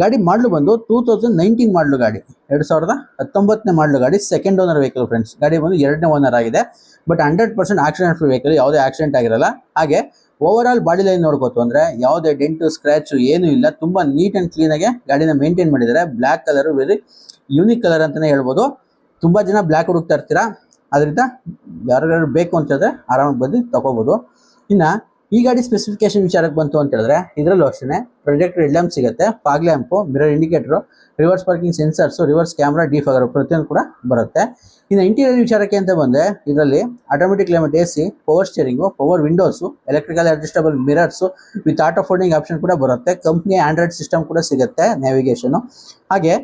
ಗಾಡಿ ಮಾಡಲು ಬಂದು ಟೂ ತೌಸಂಡ್ ನೈನ್ಟೀನ್ ಮಾಡಲು ಗಾಡಿ. ಎರಡು ಸಾವಿರದ ಹತ್ತೊಂಬತ್ತನೇ ಮಾಡಲು ಗಾಡಿ ಸೆಕೆಂಡ್ ಓನರ್ ವೆಹಿಕಲ್ ಫ್ರೆಂಡ್ಸ್ ಗಾಡಿ ಬಂದು ಎರಡನೇ ಓನರ್ ಆಗಿದೆ. But hundred percent accident free vehicle ಯಾವುದೇ ಆಕ್ಸಿಡೆಂಟ್ ಆಗಿರಲ್ಲ. ಹಾಗೆ ಓವರ್ ಆಲ್ ಬಾಡಿ ಲೈನ್ ನೋಡ್ಕೋತು ಅಂದರೆ ಯಾವುದೇ ಡೆಂಟು ಸ್ಕ್ರ್ಯಾಚು ಏನೂ ಇಲ್ಲ. ತುಂಬ ನೀಟ್ ಆ್ಯಂಡ್ ಕ್ಲೀನಾಗೆ ಗಾಡಿನ ಮೇಂಟೈನ್ ಮಾಡಿದ್ದಾರೆ. Black colour very unique colour ಅಂತಲೇ ಹೇಳ್ಬೋದು. ತುಂಬ ಜನ ಬ್ಲ್ಯಾಕ್ ಹುಡುಕ್ತಾ ಇರ್ತೀರಾ. ಅದರಿಂದ ಯಾರ್ಯಾರು ಬೇಕು ಅಂತ ಆರಾಮಾಗಿ ಬಂದು ತಗೋಬೋದು. ಇನ್ನು ಈ ಗಾಡಿ ಸ್ಪೆಸಿಫಿಕೇಶನ್ ವಿಚಾರಕ್ಕೆ ಬಂತು ಅಂತ ಹೇಳಿದ್ರೆ, ಇದರಲ್ಲೂ ಅಷ್ಟೇ ಪ್ರೊಜೆಕ್ಟ್ ಲ್ಯಾಂಪ್ ಸಿಗುತ್ತೆ fog lamp mirror indicator reverse parking sensors reverse camera defogger ಪ್ರತಿಯೊಂದು ಕೂಡ ಬರುತ್ತೆ. ಇನ್ನು ಇಂಟೀರಿಯರ್ ವಿಚಾರಕ್ಕೆ ಅಂತ ಬಂದರೆ, ಇದರಲ್ಲಿ automatic climate A C power steering power windows electrical adjustable mirrors with auto folding option ಕೂಡ ಬರುತ್ತೆ. ಕಂಪ್ನಿ ಆಂಡ್ರಾಯ್ಡ್ ಸಿಸ್ಟಮ್ ಕೂಡ ಸಿಗುತ್ತೆ ನ್ಯಾವಿಗೇಷನು ಹಾಗೆ,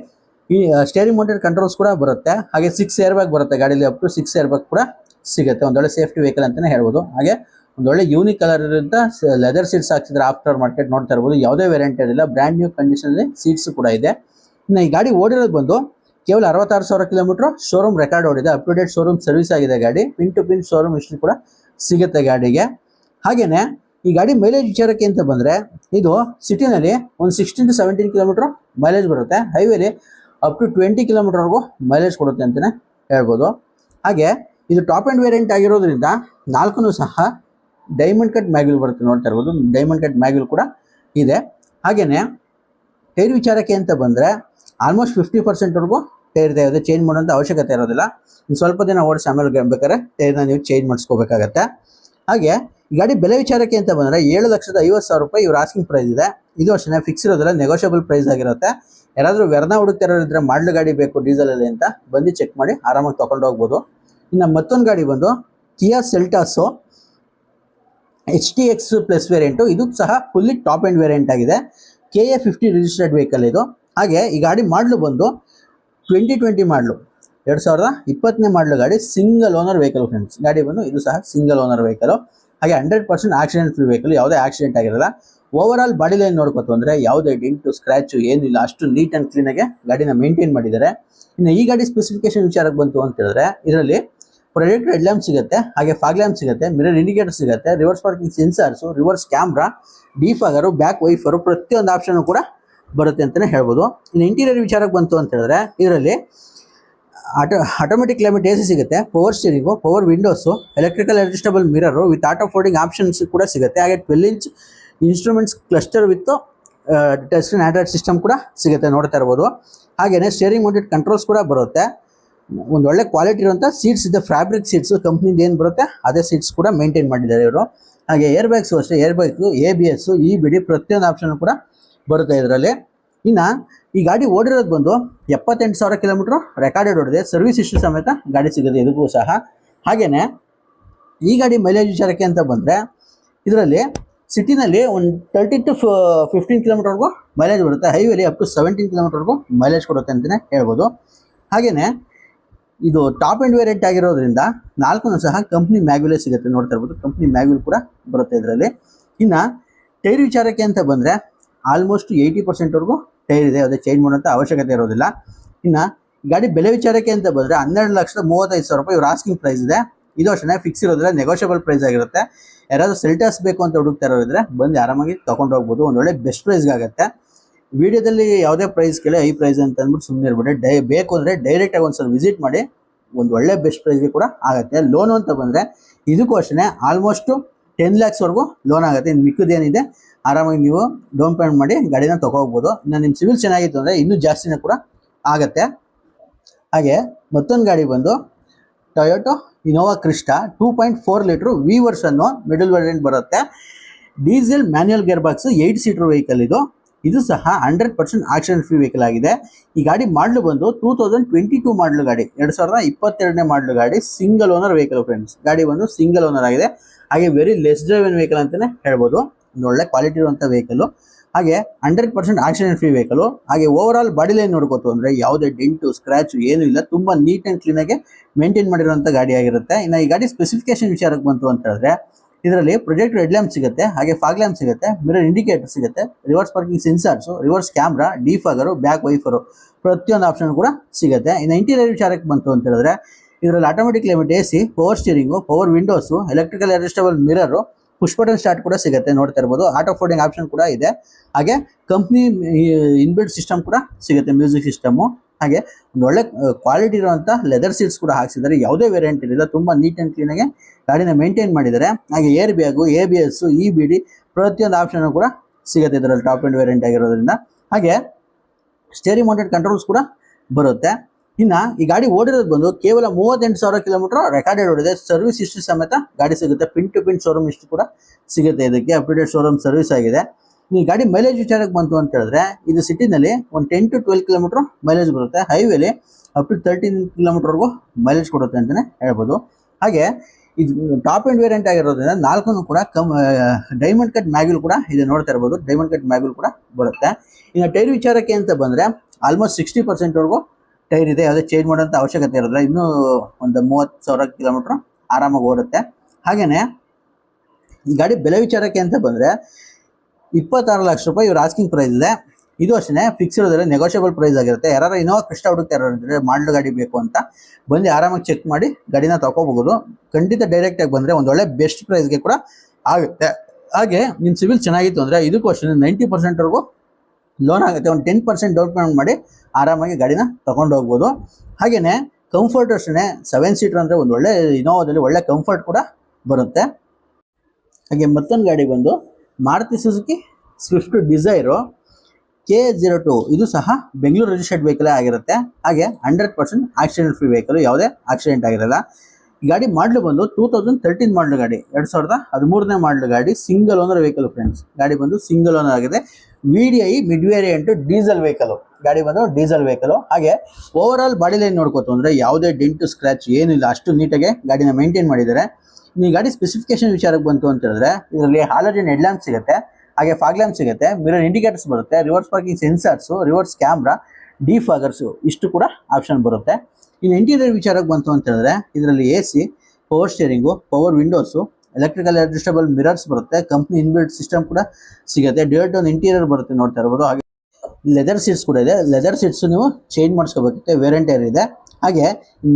ಈ ಸ್ಟೇರಿಂಗ್ ಮೌಂಟೆಡ್ ಕಂಟ್ರೋಲ್ಸ್ ಕೂಡ ಬರುತ್ತೆ. ಹಾಗೆ ಸಿಕ್ಸ್ ಏರ್ ಬ್ಯಾಗ್ ಬರುತ್ತೆ ಗಾಡಿಯಲ್ಲಿ up to six air bag ಕೂಡ ಸಿಗುತ್ತೆ. ಒಂದೊಳ್ಳೆ ಸೇಫ್ಟಿ ವೆಹಿಕಲ್ ಅಂತಲೇ ಹೇಳ್ಬೋದು. ಹಾಗೆ ಒಂದೊಳ್ಳೆ ಯೂನಿಕ್ ಕಲರ್ ಇರುವಂತ ಲೆದರ್ ಸೀಟ್ಸ್ ಹಾಕ್ಸಿದ್ರೆ ಆಫ್ಟರ್ ಮಾರ್ಕೆಟ್ ನೋಡ್ತಾ ಇರ್ಬೋದು. ಯಾವುದೇ ವೇರಿಯಂಟ್ ಇರಲಿಲ್ಲ ಬ್ರ್ಯಾಂಡ್ ನ್ಯೂ ಕಂಡೀಷನಲ್ಲಿ ಸೀಟ್ಸ್ ಕೂಡ ಇದೆ. ಇನ್ನು ಈ ಗಾಡಿ ಓಡಿರೋದು ಬಂದು ಕೇವಲ ಅರವತ್ತಾರು ಸಾವಿರ ಕಿಲೋಮೀಟರ್ ಶೋರೂಮ್ ರೆಕಾರ್ಡ್ ಓಡಿದೆ. Up to date showroom service ಆಗಿದೆ ಗಾಡಿ. ಪಿನ್ ಟು ಪಿನ್ ಶೋರೂಮ್ ಇಷ್ಟು ಕೂಡ ಸಿಗುತ್ತೆ ಗಾಡಿಗೆ. ಹಾಗೆಯೇ ಈ ಗಾಡಿ ಮೈಲೇಜ್ ವಿಚಾರಕ್ಕೆ ಅಂತ ಬಂದರೆ ಇದು ಸಿಟಿನಲ್ಲಿ ಒಂದು sixteen to seventeen kilometre mileage ಬರುತ್ತೆ. ಹೈವೇಲಿ ಅಪ್ ಟು ಟ್ವೆಂಟಿ ಕಿಲೋಮೀಟರ್ವರೆಗೂ ಮೈಲೇಜ್ ಕೊಡುತ್ತೆ ಅಂತಲೇ ಹೇಳ್ಬೋದು. ಹಾಗೆ ಇದು ಟಾಪ್ ಆ್ಯಂಡ್ ವೇರಿಯಂಟ್ ಆಗಿರೋದ್ರಿಂದ ನಾಲ್ಕು ಸಹ ಡೈಮಂಡ್ ಕಟ್ ಮ್ಯಾಗ್ಯೂಲ್ ಬರುತ್ತೆ ನೋಡ್ತಾ ಇರ್ಬೋದು. ಡೈಮಂಡ್ ಕಟ್ ಮ್ಯಾಗ್ಯೂಲ್ ಕೂಡ ಇದೆ. ಹಾಗೆಯೇ ಟೈರ್ ವಿಚಾರಕ್ಕೆ ಅಂತ ಬಂದರೆ ಆಲ್ಮೋಸ್ಟ್ ಫಿಫ್ಟಿ ಪರ್ಸೆಂಟ್ವರೆಗೂ ಟೈರ್ ಇದೆ ಚೇಂಜ್ ಮಾಡೋಂಥ ಅವಶ್ಯಕತೆ ಇರೋದಿಲ್ಲ. ಇನ್ನು ಸ್ವಲ್ಪ ದಿನ ಓಡಿಸಿ ಆಮೇಲೆ ಬೇಕಾದ್ರೆ ಟೈರ್ನ ನೀವು ಚೇಂಜ್ ಮಾಡಿಸ್ಕೋಬೇಕಾಗತ್ತೆ. ಹಾಗೆ ಗಾಡಿ ಬೆಲೆ ವಿಚಾರಕ್ಕೆ ಅಂತ ಬಂದರೆ ಏಳು ಲಕ್ಷದ ಐವತ್ತು ಸಾವಿರ ರೂಪಾಯಿ ಇವ್ರ ಆಸ್ಕಿಂಗ್ ಪ್ರೈಸ್ ಇದೆ. ಇದು ಅಷ್ಟೇ ಫಿಕ್ಸ್ ಇರೋದಿಲ್ಲ ನೆಗೋಷಿಯಬಲ್ ಪ್ರೈಸ್ ಆಗಿರುತ್ತೆ. ಯಾರಾದರೂ ವ್ಯರ್ನ ಹುಡುಕ್ತಿರೋರಿದ್ರೆ ಮಾಡಲ್ ಗಾಡಿ ಬೇಕು ಡೀಸೆಲಲ್ಲಿ ಅಂತ ಬಂದು ಚೆಕ್ ಮಾಡಿ ಆರಾಮಾಗಿ ತೊಗೊಂಡು ಹೋಗ್ಬೋದು ಇನ್ನು ಮತ್ತೊಂದು ಗಾಡಿ ಬಂದು Kia Seltos H T X plus variant ಇದು ಸಹ ಫುಲ್ಲಿ ಟಾಪ್ ಆ್ಯಂಡ್ ವೇರಿಯಂಟ್ ಆಗಿದೆ. K A fifty registered vehicle ಇದು. ಹಾಗೆ ಈ ಗಾಡಿ ಮಾಡಲು ಬಂದು ಟ್ವೆಂಟಿ ಟ್ವೆಂಟಿ ಮಾಡಲು. ಎರಡು ಸಾವಿರದ ಇಪ್ಪತ್ತನೇ ಮಾಡಲು ಗಾಡಿ ಸಿಂಗಲ್ ಓನರ್ ವೆಹಿಕಲ್ ಫ್ರೆಂಡ್ಸ್ ಗಾಡಿ ಬಂದು ಇದು ಸಹ ಸಿಂಗಲ್ ಓನರ್ ವೆಹಿಕಲು ಹಾಗೆ hundred percent accident free vehicle ಯಾವುದೇ ಆಕ್ಸಿಡೆಂಟ್ ಆಗಿರಲ್ಲ. ಓವರ್ ಆಲ್ ಬಾಡಿ ಲೈನ್ ನೋಡ್ಕೊತು ಅಂದರೆ ಯಾವುದೇ ಡಿಂಟು ಸ್ಕ್ರ್ಯಾಚು ಏನಿಲ್ಲ, ಅಷ್ಟು ನೀಟ್ ಆ್ಯಂಡ್ ಕ್ಲೀನಾಗೆ ಗಾಡಿನ ಮೇಂಟೈನ್ ಮಾಡಿದ್ದಾರೆ. ಇನ್ನು ಈ ಗಾಡಿ ಸ್ಪೆಸಿಫಿಕೇಶನ್ ವಿಚಾರಕ್ಕೆ ಬಂತು ಅಂತ ಹೇಳಿದ್ರೆ, ಇದರಲ್ಲಿ ಪ್ರೊಜೆಕ್ಟ್ ಹೆಡ್ ಲ್ಯಾಂಪ್ ಸಿಗುತ್ತೆ, ಹಾಗೆ ಫಾಗ್ ಲ್ಯಾಂಪ್ ಸಿಗುತ್ತೆ ಮಿರರ್ ಇಂಡಿಕೇಟರ್ ಸಿಗುತ್ತೆ reverse parking sensors reverse camera defogger back wiper ಪ್ರತಿಯೊಂದು ಆಪ್ಷನ್ ಕೂಡ ಬರುತ್ತೆ ಅಂತಲೇ ಹೇಳ್ಬೋದು. ಇನ್ನು ಇಂಟೀರಿಯರ್ ವಿಚಾರಕ್ಕೆ ಬಂತು ಅಂತ ಹೇಳಿದ್ರೆ, ಇದರಲ್ಲಿ auto automatic climate A C ಸಿಗುತ್ತೆ power steering power windows electrical adjustable mirror with auto folding options ಕೂಡ ಸಿಗುತ್ತೆ, ಹಾಗೆ twelve inch instruments cluster with touch screen Android system ಕೂಡ ಸಿಗುತ್ತೆ ನೋಡ್ತಾ ಇರ್ಬೋದು. ಹಾಗೆಯೇ ಸ್ಟೇರಿಂಗ್ ಮೌಂಟೆಡ್ ಕಂಟ್ರೋಲ್ಸ್ ಕೂಡ ಬರುತ್ತೆ. ಒಂದು ಒಳ್ಳೆ ಕ್ವಾಲಿಟಿ ಇರುವಂಥ ಸೀಟ್ಸ್ ಇದೆ ಫ್ಯಾಬ್ರಿಕ್ ಸೀಟ್ಸು ಕಂಪ್ನಿದು ಏನು ಬರುತ್ತೆ, ಅದೇ ಸೀಟ್ಸ್ ಕೂಡ ಮೇಂಟೈನ್ ಮಾಡಿದ್ದಾರೆ ಇವರು. ಹಾಗೆ ಏರ್ ಬ್ಯಾಗ್ಸು ಅಷ್ಟೇ air bags A B S E B D ಪ್ರತಿಯೊಂದು ಆಪ್ಷನ್ ಕೂಡ ಬರುತ್ತೆ ಇದರಲ್ಲಿ. ಇನ್ನು ಈ ಗಾಡಿ ಓಡಿರೋದು ಬಂದು ಎಪ್ಪತ್ತೆಂಟು ಸಾವಿರ ಕಿಲೋಮೀಟ್ರ್ ರೆಕಾರ್ಡೆಡ್ ಓಡಿದೆ ಸರ್ವಿಸ್ ಇಷ್ಟು ಸಮೇತ ಗಾಡಿ ಸಿಗುತ್ತೆ ಇದಕ್ಕೂ ಸಹ. ಹಾಗೆಯೇ ಈ ಗಾಡಿ ಮೈಲೇಜ್ ವಿಚಾರಕ್ಕೆ ಅಂತ ಬಂದರೆ ಇದರಲ್ಲಿ ಸಿಟಿನಲ್ಲಿ ಒಂದು ತರ್ಟಿ ಟು ಫಿಫ್ಟೀನ್ ಕಿಲೋಮೀಟರ್ವರೆಗೂ ಮೈಲೇಜ್ ಬರುತ್ತೆ. ಹೈವೇಲಿ ಅಪ್ ಟು ಸೆವೆಂಟೀನ್ ಕಿಲೋಮೀಟರ್ವರೆಗೂ ಮೈಲೇಜ್ ಕೊಡುತ್ತೆ ಅಂತಲೇ ಹೇಳ್ಬೋದು. ಹಾಗೆಯೇ ಇದು ಟಾಪ್ ಆ್ಯಂಡ್ ವೇರಿಯಂಟ್ ಆಗಿರೋದ್ರಿಂದ ನಾಲ್ಕು ಸಹ ಕಂಪ್ನಿ ಮ್ಯಾಗ್ಯುಲೇ ಸಿಗುತ್ತೆ ನೋಡ್ತಾ ಇರ್ಬೋದು. ಕಂಪ್ನಿ ಮ್ಯಾಗ್ಯುಲ್ ಕೂಡ ಬರುತ್ತೆ ಇದರಲ್ಲಿ. ಇನ್ನು ಟೈರ್ ವಿಚಾರಕ್ಕೆ ಅಂತ ಬಂದರೆ ಆಲ್ಮೋಸ್ಟ್ ಏಯ್ಟಿ ಪರ್ಸೆಂಟ್ವರೆಗೂ ಟೈರ್ ಇದೆ. ಅದೇ ಚೇಂಜ್ ಮಾಡೋಂಥ ಅವಶ್ಯಕತೆ ಇರೋದಿಲ್ಲ. ಇನ್ನು ಗಾಡಿ ಬೆಲೆ ವಿಚಾರಕ್ಕೆ ಅಂತ ಬಂದರೆ ಹನ್ನೆರಡು ಲಕ್ಷದ ಮೂವತ್ತೈದು ಸಾವಿರ ರೂಪಾಯಿ ಇವ್ರ ಆಸ್ಕಿಂಗ್ ಪ್ರೈಸ್ ಇದೆ. ಇದು ಅಷ್ಟೇ ಫಿಕ್ಸ್ ಇರೋದಿಲ್ಲ ನೆಗೋಷಿಯಬಲ್ ಪ್ರೈಸ್ ಆಗಿರುತ್ತೆ. ಯಾರಾದರೂ ಸೆಲ್ಟರ್ಸ್ ಬೇಕು ಅಂತ ಹುಡುಕ್ತಾ ಇರೋದಿದ್ರೆ ಬಂದು ಆರಾಮಾಗಿ ತೊಗೊಂಡು ಹೋಗ್ಬೋದು ಒಂದು ಒಳ್ಳೆ ಬೆಸ್ಟ್ ಪ್ರೈಸ್ಗೆ ಆಗುತ್ತೆ ವಿಡಿಯೋದಲ್ಲಿ ಯಾವುದೇ ಪ್ರೈಸ್ ಕೇಳಿ ಐ ಪ್ರೈಸ್ ಅಂತ ಅಂದ್ಬಿಟ್ಟು ಸುಮ್ಮನೆ ಇರ್ಬಿಡಿ. ಡೈ, ಬೇಕು ಅಂದರೆ ಡೈರೆಕ್ಟಾಗಿ ಒಂದ್ಸಲ ವಿಸಿಟ್ ಮಾಡಿ, ಒಂದು ಒಳ್ಳೆ ಬೆಸ್ಟ್ ಪ್ರೈಸ್ಗೆ ಕೂಡ ಆಗುತ್ತೆ. ಲೋನು ಅಂತ ಬಂದರೆ ಇದಕ್ಕೂ ಅಷ್ಟೇ ಆಲ್ಮೋಸ್ಟು ಟೆನ್ ಲ್ಯಾಕ್ಸ್ವರೆಗೂ ಲೋನ್ ಆಗುತ್ತೆ. ಇನ್ನು ಮಿಕ್ಕದೇನಿದೆ ಆರಾಮಾಗಿ ನೀವು ಡೌನ್ ಪೇಮೆಂಟ್ ಮಾಡಿ ಗಾಡಿನ ತೊಗೋಬೋದು. ಇನ್ನು ನಿಮ್ಮ ಸಿವಿಲ್ ಚೆನ್ನಾಗಿತ್ತು ಅಂದರೆ ಇನ್ನೂ ಜಾಸ್ತಿನೇ ಕೂಡ ಆಗುತ್ತೆ. ಹಾಗೆ ಮತ್ತೊಂದು ಗಾಡಿ ಬಂದು Toyota Innova Crysta two point four litre V version middle variant ಬರುತ್ತೆ. Diesel manual gear box eight seater vehicle ಇದು. ಇದು ಸಹ hundred percent action free vehicle ಆಗಿದೆ. ಈ ಗಾಡಿ ಮಾಡಲು ಬಂದು ಟೂ ತೌಸಂಡ್ ಟ್ವೆಂಟಿ ಟೂ ಮಾಡಲು ಗಾಡಿ, ಎರಡು ಸಾವಿರದ ಇಪ್ಪತ್ತೆರಡನೇ ಮಾಡಲು ಗಾಡಿ ಸಿಂಗಲ್ ಓನರ್ ವೆಹಿಕಲ್ ಫ್ರೆಂಡ್ಸ್ ಗಾಡಿ ಬಂದು ಸಿಂಗಲ್ ಓನರ್ ಆಗಿದೆ. ಹಾಗೆ ವೆರಿ ಲೆಸ್ ಡ್ರೈವನ್ ವೆಹಿಕಲ್ ಅಂತಲೇ ಹೇಳ್ಬೋದು. ಒಂದು ಒಳ್ಳೆ ಕ್ವಾಲಿಟಿ ಇರುವಂಥ ವೆಹಿಕಲು ಹಾಗೆ hundred percent accident free vehicle ಹಾಗೆ ಓವರ್ ಆಲ್ ಬಾಡಿ ಲೈನ್ ನೋಡ್ಕೋತು ಅಂದರೆ ಯಾವುದೇ ಡೆಂಟು ಸ್ಕ್ರ್ಯಾಚು ಏನೂ ಇಲ್ಲ. ತುಂಬ ನೀಟ್ ಆ್ಯಂಡ್ ಕ್ಲೀನಾಗಿ ಮೇಂಟೈನ್ ಮಾಡಿರುವಂಥ ಗಾಡಿ ಆಗಿರುತ್ತೆ. ಇನ್ನು ಈ ಗಾಡಿ ಸ್ಪೆಸಿಫಿಕೇಶನ್ ವಿಚಾರಕ್ಕೆ ಬಂತು ಅಂತ ಹೇಳಿದ್ರೆ ಇದರಲ್ಲಿ ಪ್ರೊಜೆಕ್ಟ್ ರೆಡ್ ಲ್ಯಾಂಪ್ ಸಿಗುತ್ತೆ, ಹಾಗೆ ಫಾಗ್ ಲ್ಯಾಂಪ್ ಸಿಗುತ್ತೆ ಮಿರರ್ ಇಂಡಿಕೇಟರ್ ಸಿಗುತ್ತೆ reverse parking sensors reverse camera defogger back wiper ಪ್ರತಿಯೊಂದು ಆಪ್ಷನ್ ಕೂಡ ಸಿಗುತ್ತೆ. ಇನ್ನು ಇಂಟೀರಿಯರ್ ವಿಚಾರಕ್ಕೆ ಬಂತು ಅಂತ ಹೇಳಿದ್ರೆ, ಇದರಲ್ಲಿ automatic limit A C power steering power windows electrical adjustable mirror push button start ಕೂಡ ಸಿಗುತ್ತೆ ನೋಡ್ತಾ ಇರ್ಬೋದು. ಆಟೋ ಫೋಲ್ಡಿಂಗ್ ಆಪ್ಷನ್ ಕೂಡ ಇದೆ. ಹಾಗೆ ಕಂಪ್ನಿ ಇನ್ಬಿಲ್ಡ್ ಸಿಸ್ಟಮ್ ಕೂಡ ಸಿಗುತ್ತೆ ಮ್ಯೂಸಿಕ್ ಸಿಸ್ಟಮು ಹಾಗೆ ಒಂದು ಒಳ್ಳೆ ಕ್ವಾಲಿಟಿ ಇರುವಂಥ ಲೆದರ್ ಸೀಟ್ಸ್ ಕೂಡ ಹಾಕ್ಸಿದ್ದಾರೆ. ಯಾವುದೇ ವೇರಿಯಂಟ್ ಇರಲಿಲ್ಲ. ತುಂಬ ನೀಟ್ ಆ್ಯಂಡ್ ಕ್ಲೀನಾಗಿ ಗಾಡಿನ ಮೇಂಟೈನ್ ಮಾಡಿದ್ದಾರೆ. ಹಾಗೆ air bag A B S E B D ಪ್ರತಿಯೊಂದು ಆಪ್ಷನ್ ಕೂಡ ಸಿಗುತ್ತೆ ಇದರಲ್ಲಿ ಟಾಪ್ ಆ್ಯಂಡ್ ವೇರಿಯಂಟ್ ಆಗಿರೋದ್ರಿಂದ. ಹಾಗೆ ಸ್ಟೇರಿ ಮೌಂಟೆಡ್ ಕಂಟ್ರೋಲ್ಸ್ ಕೂಡ ಬರುತ್ತೆ. ಇನ್ನು ಈ ಗಾಡಿ ಓಡಿರೋದು ಬಂದು ಕೇವಲ ಮೂವತ್ತೆಂಟು ಸಾವಿರ ಕಿಲೋಮೀಟರ್ ರೆಕಾರ್ಡೆಡ್ ಓಡಿದೆ. ಸರ್ವಿಸ್ ಇಷ್ಟು ಸಮೇತ ಗಾಡಿ ಸಿಗುತ್ತೆ. ಪಿನ್ ಟು ಪಿನ್ ಶೋರೂಮ್ ಇಷ್ಟು ಕೂಡ ಸಿಗುತ್ತೆ ಇದಕ್ಕೆ. ಅಪ್ ಶೋರೂಮ್ ಸರ್ವಿಸ್ ಆಗಿದೆ. ಈ ಗಾಡಿ ಮೈಲೇಜ್ ವಿಚಾರಕ್ಕೆ ಬಂತು ಅಂತ ಹೇಳಿದ್ರೆ, ಇದು ಸಿಟಿನಲ್ಲಿ ಒಂದು ten to twelve kilometre mileage ಬರುತ್ತೆ. ಹೈವೇಲಿ ಅಪ್ ಟು ತರ್ಟೀನ್ ಕಿಲೋಮೀಟರ್ವರೆಗೂ ಮೈಲೇಜ್ ಕೊಡುತ್ತೆ ಅಂತಲೇ ಹೇಳ್ಬೋದು. ಹಾಗೆ ಇದು ಟಾಪ್ ಆ್ಯಂಡ್ ವೇರಿಯಂಟ್ ಆಗಿರೋದ್ರಿಂದ ನಾಲ್ಕನ್ನು ಕೂಡ ಕಮ್ ಡೈಮಂಡ್ ಕಟ್ ಮ್ಯಾಗ್ಯೂಲ್ ಕೂಡ ಇದೆ ನೋಡ್ತಾ ಇರ್ಬೋದು. ಡೈಮಂಡ್ ಕಟ್ ಮ್ಯಾಗ್ಯೂಲ್ ಕೂಡ ಬರುತ್ತೆ. ಇನ್ನು ಟೈರ್ ವಿಚಾರಕ್ಕೆ ಅಂತ ಬಂದರೆ ಆಲ್ಮೋಸ್ಟ್ ಸಿಕ್ಸ್ಟಿ ಪರ್ಸೆಂಟ್ವರೆಗೂ ಟೈರ್ ಇದೆ. ಯಾವುದೇ ಚೇಂಜ್ ಮಾಡೋಂಥ ಅವಶ್ಯಕತೆ ಇರೋದಿಲ್ಲ. ಇನ್ನೂ ಒಂದು ಮೂವತ್ತು ಸಾವಿರ ಕಿಲೋಮೀಟ್ರ್ ಆರಾಮಾಗಿ ಓಡುತ್ತೆ. ಹಾಗೆಯೇ ಈ ಗಾಡಿ ಬೆಲೆ ವಿಚಾರಕ್ಕೆ ಅಂತ ಬಂದರೆ ಇಪ್ಪತ್ತಾರು ಲಕ್ಷ ರೂಪಾಯಿ ಇವ್ರ ಆಸ್ಕಿಂಗ್ ಪ್ರೈಸ್ ಇದೆ. ಇದು ಅಷ್ಟೇ ಫಿಕ್ಸ್ ಇರೋದ್ರೆ ನೆಗೋಷಿಯಬಲ್ ಪ್ರೈಸ್ ಆಗಿರುತ್ತೆ. ಯಾರು ಇನ್ನೋವಾ ಕೃಷ್ಣ ಹುಡುಕ್ತಾ ಅಂದರೆ ಮಾಡಲ್ ಗಾಡಿ ಬೇಕು ಅಂತ ಬಂದು ಆರಾಮಾಗಿ ಚೆಕ್ ಮಾಡಿ ಗಾಡಿನ ತಗೋಬಹುದು. ಖಂಡಿತ ಡೈರೆಕ್ಟಾಗಿ ಬಂದರೆ ಒಂದು ಒಳ್ಳೆ ಬೆಸ್ಟ್ ಪ್ರೈಸ್ಗೆ ಕೂಡ ಆಗುತ್ತೆ. ಹಾಗೆ ನಿಮ್ಮ ಸಿವಿಲ್ ಚೆನ್ನಾಗಿತ್ತು ಅಂದರೆ ಇದಕ್ಕೂ ಅಷ್ಟೇ ನೈಂಟಿ ಪರ್ಸೆಂಟ್ವರೆಗೂ ಲೋನ್ ಆಗುತ್ತೆ. ಒಂದು ಟೆನ್ ಪರ್ಸೆಂಟ್ ಡೌನ್ ಪೇಮೆಂಟ್ ಮಾಡಿ ಆರಾಮಾಗಿ ಗಾಡಿನ ತಗೊಂಡು ಹೋಗ್ಬೋದು. ಹಾಗೆಯೇ ಕಂಫರ್ಟ್ ಅಷ್ಟೇ ಸೆವೆನ್ ಸೀಟರ್ ಅಂದರೆ ಒಂದು ಒಳ್ಳೆ ಇನೋವಾದಲ್ಲಿ ಒಳ್ಳೆ ಕಂಫರ್ಟ್ ಕೂಡ ಬರುತ್ತೆ. ಹಾಗೆ ಮತ್ತೊಂದು ಗಾಡಿ ಬಂದು Maruti Suzuki Swift Dzire K zero two ಇದು ಸಹ ಬೆಂಗಳೂರು ರಿಜಿಸ್ಟರ್ಡ್ ವೆಹಿಕಲೇ ಆಗಿರುತ್ತೆ. ಹಾಗೆ hundred percent accident free vehicle ಯಾವುದೇ ಆಕ್ಸಿಡೆಂಟ್ ಆಗಿರಲ್ಲ. ಈ ಗಾಡಿ ಮಾಡಲು ಬಂದು ಟೂ ತೌಸಂಡ್ ತರ್ಟೀನ್ ಮಾಡಲು ಗಾಡಿ, ಎರಡು ಸಾವಿರದ ಹದಿಮೂರನೇ ಮಾಡಲು ಗಾಡಿ ಸಿಂಗಲ್ ಓನರ್ ವೆಹಿಕಲ್ ಫ್ರೆಂಡ್ಸ್ ಗಾಡಿ ಬಂದು ಸಿಂಗಲ್ ಓನರ್ ಆಗಿದೆ. V D I mid variant diesel vehicle ಗಾಡಿ ಬಂದು ಡೀಸೆಲ್ ವೆಹಿಕಲು ಹಾಗೆ ಓವರ್ ಆಲ್ ಬಾಡಿ ಲೈನ್ ನೋಡ್ಕೋತು ಅಂದರೆ ಯಾವುದೇ ಡೆಂಟು ಸ್ಕ್ರಾಚ್ ಏನಿಲ್ಲ. ಅಷ್ಟು ನೀಟಾಗಿ ಗಾಡಿನ ಮೇಂಟೈನ್ ಮಾಡಿದ್ದಾರೆ. ಈ ಗಾಡಿ ಸ್ಪೆಸಿಫಿಕೇಶನ್ ವಿಚಾರಕ್ಕೆ ಬಂತು ಅಂತ ಹೇಳಿದ್ರೆ, ಇದರಲ್ಲಿ ಹಾಲಜನ್ ಹೆಡ್ ಲ್ಯಾಂಪ್ ಸಿಗುತ್ತೆ, ಹಾಗೆ ಫಾಗ್ ಲ್ಯಾಂಪ್ ಸಿಗುತ್ತೆ ಮಿರರ್ ಇಂಡಿಕೇಟರ್ಸ್ ಬರುತ್ತೆ reverse parking sensors reverse camera defoggers ಇಷ್ಟು ಕೂಡ ಆಪ್ಷನ್ ಬರುತ್ತೆ. ಇನ್ನು ಇಂಟೀರಿಯರ್ ವಿಚಾರಕ್ಕೆ ಬಂತು ಅಂತ ಹೇಳಿದ್ರೆ, ಇದರಲ್ಲಿ A C power steering power windows electrical adjustable mirrors ಬರುತ್ತೆ ಕಂಪ್ನಿ ಇನ್ಬಿಲ್ಟ್ ಸಿಸ್ಟಮ್ ಕೂಡ ಸಿಗುತ್ತೆ ಡಿವೈಡ್ ಒಂದು ಇಂಟೀರಿಯರ್ ಬರುತ್ತೆ ನೋಡ್ತಾ ಇರ್ಬೋದು. ಹಾಗೆ ಲೆದರ್ ಸೀಟ್ಸ್ ಕೂಡ ಇದೆ. ಲೆದರ್ ಸೀಟ್ಸ್ ನೀವು ಚೇಂಜ್ ಮಾಡಿಸ್ಕೋಬೇಕಿತ್ತೆ ವೇರಿಯಂಟ್ ಇದೆ. ಹಾಗೆ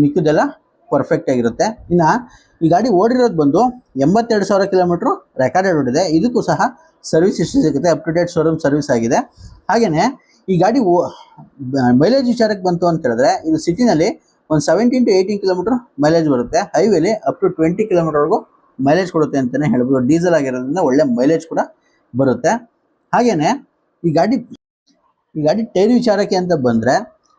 ಮಿಕ್ಕಿದೆಲ್ಲ ಪರ್ಫೆಕ್ಟ್ ಆಗಿರುತ್ತೆ. ಇನ್ನ ಈ ಗಾಡಿ ಓಡಿರೋದು ಬಂದು ಎಂಬತ್ತೆರಡು ಸಾವಿರ ಕಿಲೋಮೀಟ್ರು ರೆಕಾರ್ಡೆಡ್ ಓಡಿದೆ ಇದಕ್ಕೂ ಸಹ ಸರ್ವಿಸ್ ಇಷ್ಟು ಸಿಗುತ್ತೆ. Up to date showroom service ಆಗಿದೆ. ಹಾಗೆಯೇ ಈ ಗಾಡಿ ಮೈಲೇಜ್ ವಿಚಾರಕ್ಕೆ ಬಂತು ಅಂತ ಹೇಳಿದ್ರೆ ಇದು ಸಿಟಿನಲ್ಲಿ ಒಂದು seventeen to eighteen kilometre mileage ಬರುತ್ತೆ. ಹೈವೇಲಿ ಅಪ್ ಟು ಟ್ವೆಂಟಿ ಕಿಲೋಮೀಟರ್ವರೆಗೂ ಮೈಲೇಜ್ ಕೊಡುತ್ತೆ ಅಂತಲೇ ಹೇಳ್ಬೋದು. ಡೀಸೆಲ್ ಆಗಿರೋದ್ರಿಂದ ಒಳ್ಳೆ ಮೈಲೇಜ್ ಕೂಡ ಬರುತ್ತೆ. ಹಾಗೆಯೇ ಈ ಗಾಡಿ ಈ ಗಾಡಿ ಟೈರ್ ವಿಚಾರಕ್ಕೆ ಅಂತ ಬಂದರೆ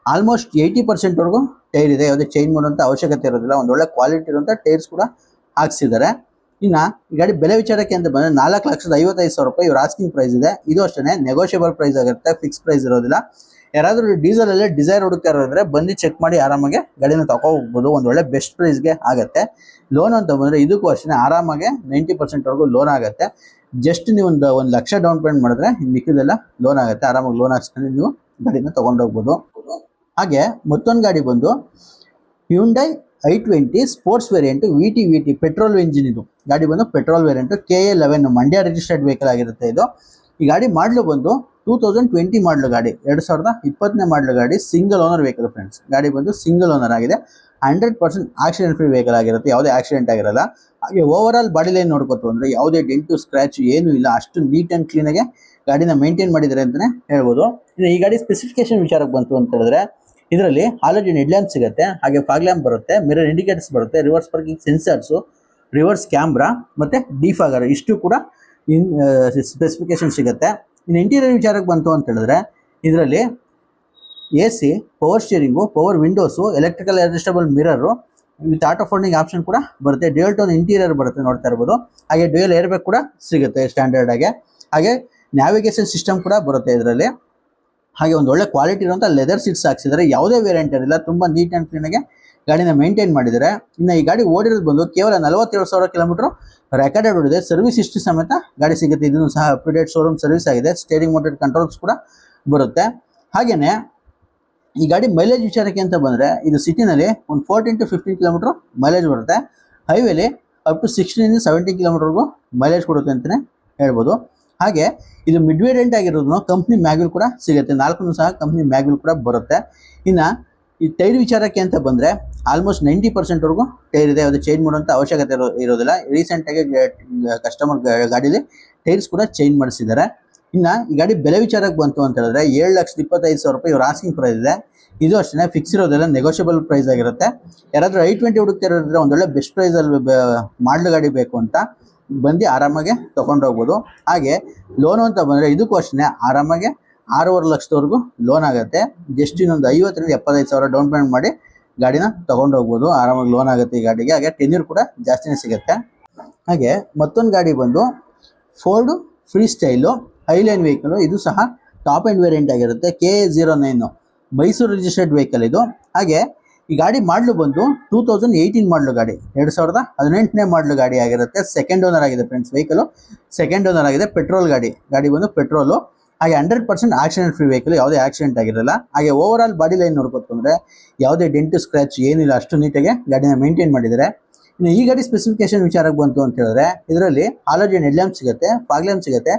ಆಲ್ಮೋಸ್ಟ್ ಏಯ್ಟಿ ಪರ್ಸೆಂಟ್ವರೆಗೂ ಟೈರ್ ಇದೆ, ಯಾವುದೇ ಚೇಂಜ್ ಮಾಡುವಂಥ ಅವಶ್ಯಕತೆ ಇರೋದಿಲ್ಲ. ಒಂದು ಒಳ್ಳೆ ಕ್ವಾಲಿಟಿ ಇರುವಂಥ ಟೈರ್ಸ್ ಕೂಡ ಹಾಕ್ಸಿದ್ದಾರೆ. ಇನ್ನು ಗಾಡಿ ಬೆಲೆ ವಿಚಾರಕ್ಕೆ ಅಂತ ಬಂದರೆ ನಾಲ್ಕು ಲಕ್ಷದ ಐವತ್ತೈದು ಸಾವಿರ ರೂಪಾಯಿ ಇವ್ರ ಆಸ್ಕಿಂಗ್ ಪ್ರೈಸ್ ಇದೆ. ಇದು ಅಷ್ಟೇ ನೆಗೋಷಿಯಬಲ್ ಪ್ರೈಸ್ ಆಗಿರುತ್ತೆ ಫಿಕ್ಸ್ ಪ್ರೈಸ್ ಇರೋದಿಲ್ಲ. ಯಾರಾದರೂ ಡೀಸೆಲಲ್ಲೇ ಡಿಸೈರ್ ಹುಡುಕ್ತಾ ಇರೋದ್ರೆ ಬಂದು ಚೆಕ್ ಮಾಡಿ ಆರಾಮಾಗಿ ಗಾಡಿನ ತಗೋ ಹೋಗ್ಬೋದು. ಒಂದು ಒಳ್ಳೆ ಬೆಸ್ಟ್ ಪ್ರೈಸ್ಗೆ ಆಗುತ್ತೆ. ಲೋನ್ ಅಂತ ಬಂದರೆ ಇದಕ್ಕೂ ಅಷ್ಟೇ ಆರಾಮಾಗಿ ನೈಂಟಿ ಪರ್ಸೆಂಟ್ವರೆಗೂ ಲೋನ್ ಆಗುತ್ತೆ. ಜಸ್ಟ್ ನೀವು ಒಂದು ಒಂದು ಲಕ್ಷ ಡೌನ್ ಪೇಮೆಂಟ್ ಮಾಡಿದ್ರೆ ಮಿಕ್ಕಿದೆಲ್ಲ ಲೋನ್ ಆಗುತ್ತೆ. ಆರಾಮಾಗಿ ಲೋನ್ ಹಾಕ್ಸ್ಕೊಂಡು ನೀವು ಗಾಡಿನ ತೊಗೊಂಡೋಗ್ಬೋದು ಹಾಗೆ ಮತ್ತೊಂದು ಗಾಡಿ ಬಂದು Hyundai I twenty sports variant V T V T petrol engine ಇದು. ಗಾಡಿ ಬಂದು petrol variant K A eleven Mandya registered vehicle ಆಗಿರುತ್ತೆ ಇದು. ಈ ಗಾಡಿ ಮಾಡಲು ಬಂದು ಟೂ ತೌಸಂಡ್ ಟ್ವೆಂಟಿ ಮಾಡಲು ಗಾಡಿ, ಎರಡು ಸಾವಿರದ ಇಪ್ಪತ್ತನೇ ಮಾಡಲು ಗಾಡಿ ಸಿಂಗಲ್ ಓನರ್ ವೆಹಿಕಲ್ ಫ್ರೆಂಡ್ಸ್ ಗಾಡಿ ಬಂದು ಸಿಂಗಲ್ ಓನರ್ ಆಗಿದೆ. Hundred percent accident free vehicle ಆಗಿರುತ್ತೆ, ಯಾವುದೇ ಆಕ್ಸಿಡೆಂಟ್ ಆಗಿರಲ್ಲ. ಹಾಗೆ ಓವರ್ ಆಲ್ ಬಾಡಿ ಲೈನ್ ನೋಡ್ಕೊತು ಅಂದರೆ ಯಾವುದೇ ಡೆಂಟು ಸ್ಕ್ರ್ಯಾಚ್ ಏನೂ ಇಲ್ಲ. ಅಷ್ಟು ನೀಟ್ ಆ್ಯಂಡ್ ಕ್ಲೀನಾಗೆ ಗಾಡಿನ ಮೇಂಟೈನ್ ಮಾಡಿದ್ದಾರೆ ಅಂತಲೇ ಹೇಳ್ಬೋದು. ಈ ಗಾಡಿ ಸ್ಪೆಸಿಫಿಕೇಶನ್ ವಿಚಾರಕ್ಕೆ ಬಂತು ಅಂತ ಹೇಳಿದ್ರೆ ಇದರಲ್ಲಿ ಹಾಲೋಜಿನ್ ಹೆಡ್ಲ್ಯಾಂಪ್ ಸಿಗುತ್ತೆ, ಹಾಗೆ ಫಾಗ್ ಲ್ಯಾಂಪ್ ಬರುತ್ತೆ ಮಿರರ್ ಇಂಡಿಕೇಟರ್ಸ್ ಬರುತ್ತೆ reverse parking sensors reverse camera ಮತ್ತು ಡಿಫಾಗರ್ ಇಷ್ಟು ಕೂಡ ಇನ್ ಸ್ಪೆಸಿಫಿಕೇಶನ್ ಸಿಗುತ್ತೆ. ಇನ್ನು ಇಂಟೀರಿಯರ್ ವಿಚಾರಕ್ಕೆ ಬಂತು ಅಂತ ಹೇಳಿದ್ರೆ, ಇದರಲ್ಲಿ A C power steering power windows electrical adjustable mirror with auto folding option ಕೂಡ ಬರುತ್ತೆ. ಡ್ಯೂಯಲ್ ಟೋನ್ ಇಂಟೀರಿಯರ್ ಬರುತ್ತೆ ನೋಡ್ತಾ ಇರ್ಬೋದು. ಹಾಗೆ ಡ್ಯೂಯಲ್ ಏರ್ಬೇಕ್ ಕೂಡ ಸಿಗುತ್ತೆ ಸ್ಟ್ಯಾಂಡರ್ಡ್ ಆಗಿ. ಹಾಗೆ ನ್ಯಾವಿಗೇಷನ್ ಸಿಸ್ಟಮ್ ಕೂಡ ಬರುತ್ತೆ ಇದರಲ್ಲಿ. ಹಾಗೆ ಒಂದು ಒಳ್ಳೆ ಕ್ವಾಲಿಟಿ ಇರುವಂಥ ಲೆದರ್ ಸೀಟ್ಸ್ ಹಾಕ್ಸಿದ್ದಾರೆ. ಯಾವುದೇ ವೇರಿಯಂಟ್ ಇರಲಿಲ್ಲ ತುಂಬ ನೀಟ್ ಆ್ಯಂಡ್ ಕ್ಲೀನಾಗೆ ಗಾಡಿನ ಮೇಂಟೈನ್ ಮಾಡಿದ್ದಾರೆ. ಇನ್ನು ಈ ಗಾಡಿ ಓಡಿರೋದು ಬಂದು ಕೇವಲ ನಲವತ್ತೇಳು ಸಾವಿರ ಕಿಲೋಮೀಟರ್ ರೆಕಾರ್ಡೆಡ್ ಓಡಿದೆ. ಸರ್ವಿಸ್ ಇಷ್ಟು ಸಮೇತ ಗಾಡಿ ಸಿಗುತ್ತೆ. ಇದನ್ನು ಸಹ ಅಪ್ಡೇಟ್ ಶೋರೂಮ್ ಸರ್ವಿಸ್ ಆಗಿದೆ. ಸ್ಟೇರಿಂಗ್ ಮೋಟರ್ ಕಂಟ್ರೋಲ್ಸ್ ಕೂಡ ಬರುತ್ತೆ. ಹಾಗೆಯೇ ಈ ಗಾಡಿ ಮೈಲೇಜ್ ವಿಚಾರಕ್ಕೆ ಅಂತ ಬಂದರೆ ಇದು ಸಿಟಿನಲ್ಲಿ ಒಂದು fourteen to fifteen kilometre mileage ಬರುತ್ತೆ. ಹೈವೇಲಿ ಅಪ್ ಟು ಸಿಕ್ಸ್ಟೀನಿಂದ ಸೆವೆಂಟೀನ್ ಕಿಲೋಮೀಟರ್ಗೂ ಮೈಲೇಜ್ ಕೊಡುತ್ತೆ ಅಂತಲೇ ಹೇಳ್ಬೋದು. ಹಾಗೆ ಇದು ಮಿಡ್ ವೇರಿಯಂಟ್ ಆಗಿರೋದನ್ನು ಕಂಪ್ನಿ ಮ್ಯಾಗ್ವಿಲ್ ಕೂಡ ಸಿಗುತ್ತೆ. ನಾಲ್ಕು ಸಹ ಕಂಪ್ನಿ ಮ್ಯಾಗ್ವಿಲ್ ಕೂಡ ಬರುತ್ತೆ. ಇನ್ನು ಈ ಟೈರ್ ವಿಚಾರಕ್ಕೆ ಅಂತ ಬಂದರೆ ಆಲ್ಮೋಸ್ಟ್ ನೈಂಟಿ ಪರ್ಸೆಂಟ್ವರೆಗೂ ಟೈರ್ ಇದೆ. ಅದು ಚೇಂಜ್ ಮಾಡುವಂಥ ಅವಶ್ಯಕತೆ ಇರೋ ಇರೋದಿಲ್ಲ. ರೀಸೆಂಟಾಗಿ ಕಸ್ಟಮರ್ ಗಾಡೀಲಿ ಟೈರ್ಸ್ ಕೂಡ ಚೇಂಜ್ ಮಾಡಿಸಿದ್ದಾರೆ. ಇನ್ನು ಈ ಗಾಡಿ ಬೆಲೆ ವಿಚಾರಕ್ಕೆ ಬಂತು ಅಂತ ಹೇಳಿದ್ರೆ ಏಳು ಲಕ್ಷದ ಇಪ್ಪತ್ತೈದು ಸಾವಿರ ರೂಪಾಯಿ ಇವ್ರ ಆಸ್ಕಿಂಗ್ ಪ್ರೈಸ್ ಇದೆ. ಇದು ಅಷ್ಟೇ ಫಿಕ್ಸ್ ಇರೋದೆಲ್ಲ ನೆಗೋಷಿಯಬಲ್ ಪ್ರೈಸ್ ಆಗಿರುತ್ತೆ. ಯಾರಾದರೂ ಐ ಟ್ವೆಂಟಿ ಹುಡುಕ್ತಿರೋದ್ರೆ ಒಂದೊಳ್ಳೆ ಬೆಸ್ಟ್ ಪ್ರೈಸಲ್ಲಿ ಮಾಡಲು ಗಾಡಿ ಬೇಕು ಅಂತ ಬಂದು ಆರಾಮಾಗಿ ತೊಗೊಂಡೋಗ್ಬೋದು ಹಾಗೆ ಲೋನು ಅಂತ ಬಂದರೆ ಇದಕ್ಕೂ ಅಷ್ಟೇ ಆರಾಮಾಗೆ ಆರೂವರೆ ಲಕ್ಷದವರೆಗೂ ಲೋನ್ ಆಗುತ್ತೆ. ಜಸ್ಟ್ ಇನ್ನೊಂದು ಐವತ್ತರಿಂದ ಎಪ್ಪತ್ತೈದು ಸಾವಿರ ಡೌನ್ ಪೇಮೆಂಟ್ ಮಾಡಿ ಗಾಡಿನ ತೊಗೊಂಡೋಗ್ಬೋದು ಆರಾಮಾಗಿ ಲೋನ್ ಆಗುತ್ತೆ ಈ ಗಾಡಿಗೆ. ಹಾಗೆ ಟೆನ್ಯೂರ್ ಕೂಡ ಜಾಸ್ತಿನೇ ಸಿಗುತ್ತೆ. ಹಾಗೆ ಮತ್ತೊಂದು ಗಾಡಿ ಬಂದು Ford Freestyle highline vehicle ಇದು ಸಹ ಟಾಪ್ ಆ್ಯಂಡ್ ವೇರಿಯಂಟ್ ಆಗಿರುತ್ತೆ K zero nine Mysuru registered vehicle ಇದು. ಹಾಗೆ ಈ ಗಾಡಿ ಮಾಡಲು ಬಂದು ಟೂ ತೌಸಂಡ್ ಏಯ್ಟೀನ್ ಮಾಡಲು ಗಾಡಿ. ಎರಡು ಸಾವಿರದ ಹದಿನೆಂಟನೇ ಮಾಡಲು ಗಾಡಿ ಆಗಿರುತ್ತೆ. ಸೆಕೆಂಡ್ ಓನರ್ ಆಗಿದೆ ಫ್ರೆಂಡ್ಸ್ ವೆಹಿಕಲ್ ಸೆಕೆಂಡ್ ಓನರ್ ಆಗಿದೆ ಪೆಟ್ರೋಲ್ ಗಾಡಿ. ಗಾಡಿ ಬಂದು ಪೆಟ್ರೋಲು ಹಾಗೆ hundred percent accident free vehicle ಯಾವುದೇ ಆಕ್ಸಿಡೆಂಟ್ ಆಗಿರಲ್ಲ. ಹಾಗೆ ಓವರ್ ಆಲ್ ಬಾಡಿ ಲೈನ್ ನೋಡ್ಕೊತಂದ್ರೆ ಯಾವುದೇ ಡೆಂಟು ಸ್ಕ್ರಾಚ್ ಏನಿಲ್ಲ, ಅಷ್ಟು ನೀಟಾಗಿ ಗಾಡಿನ ಮೇಂಟೈನ್ ಮಾಡಿದ್ದಾರೆ. ಇನ್ನು ಈ ಗಾಡಿ ಸ್ಪೆಸಿಫಿಕೇಶನ್ ವಿಚಾರಕ್ಕೆ ಬಂತು ಅಂತ ಹೇಳಿದ್ರೆ, ಇದರಲ್ಲಿ ಹಾಲೋಜನ್ ಹೆಡ್ ಲ್ಯಾಂಪ್ ಸಿಗುತ್ತೆ ಫಾಗ್ಲ್ಯಾಂಪ್ ಸಿಗುತ್ತೆ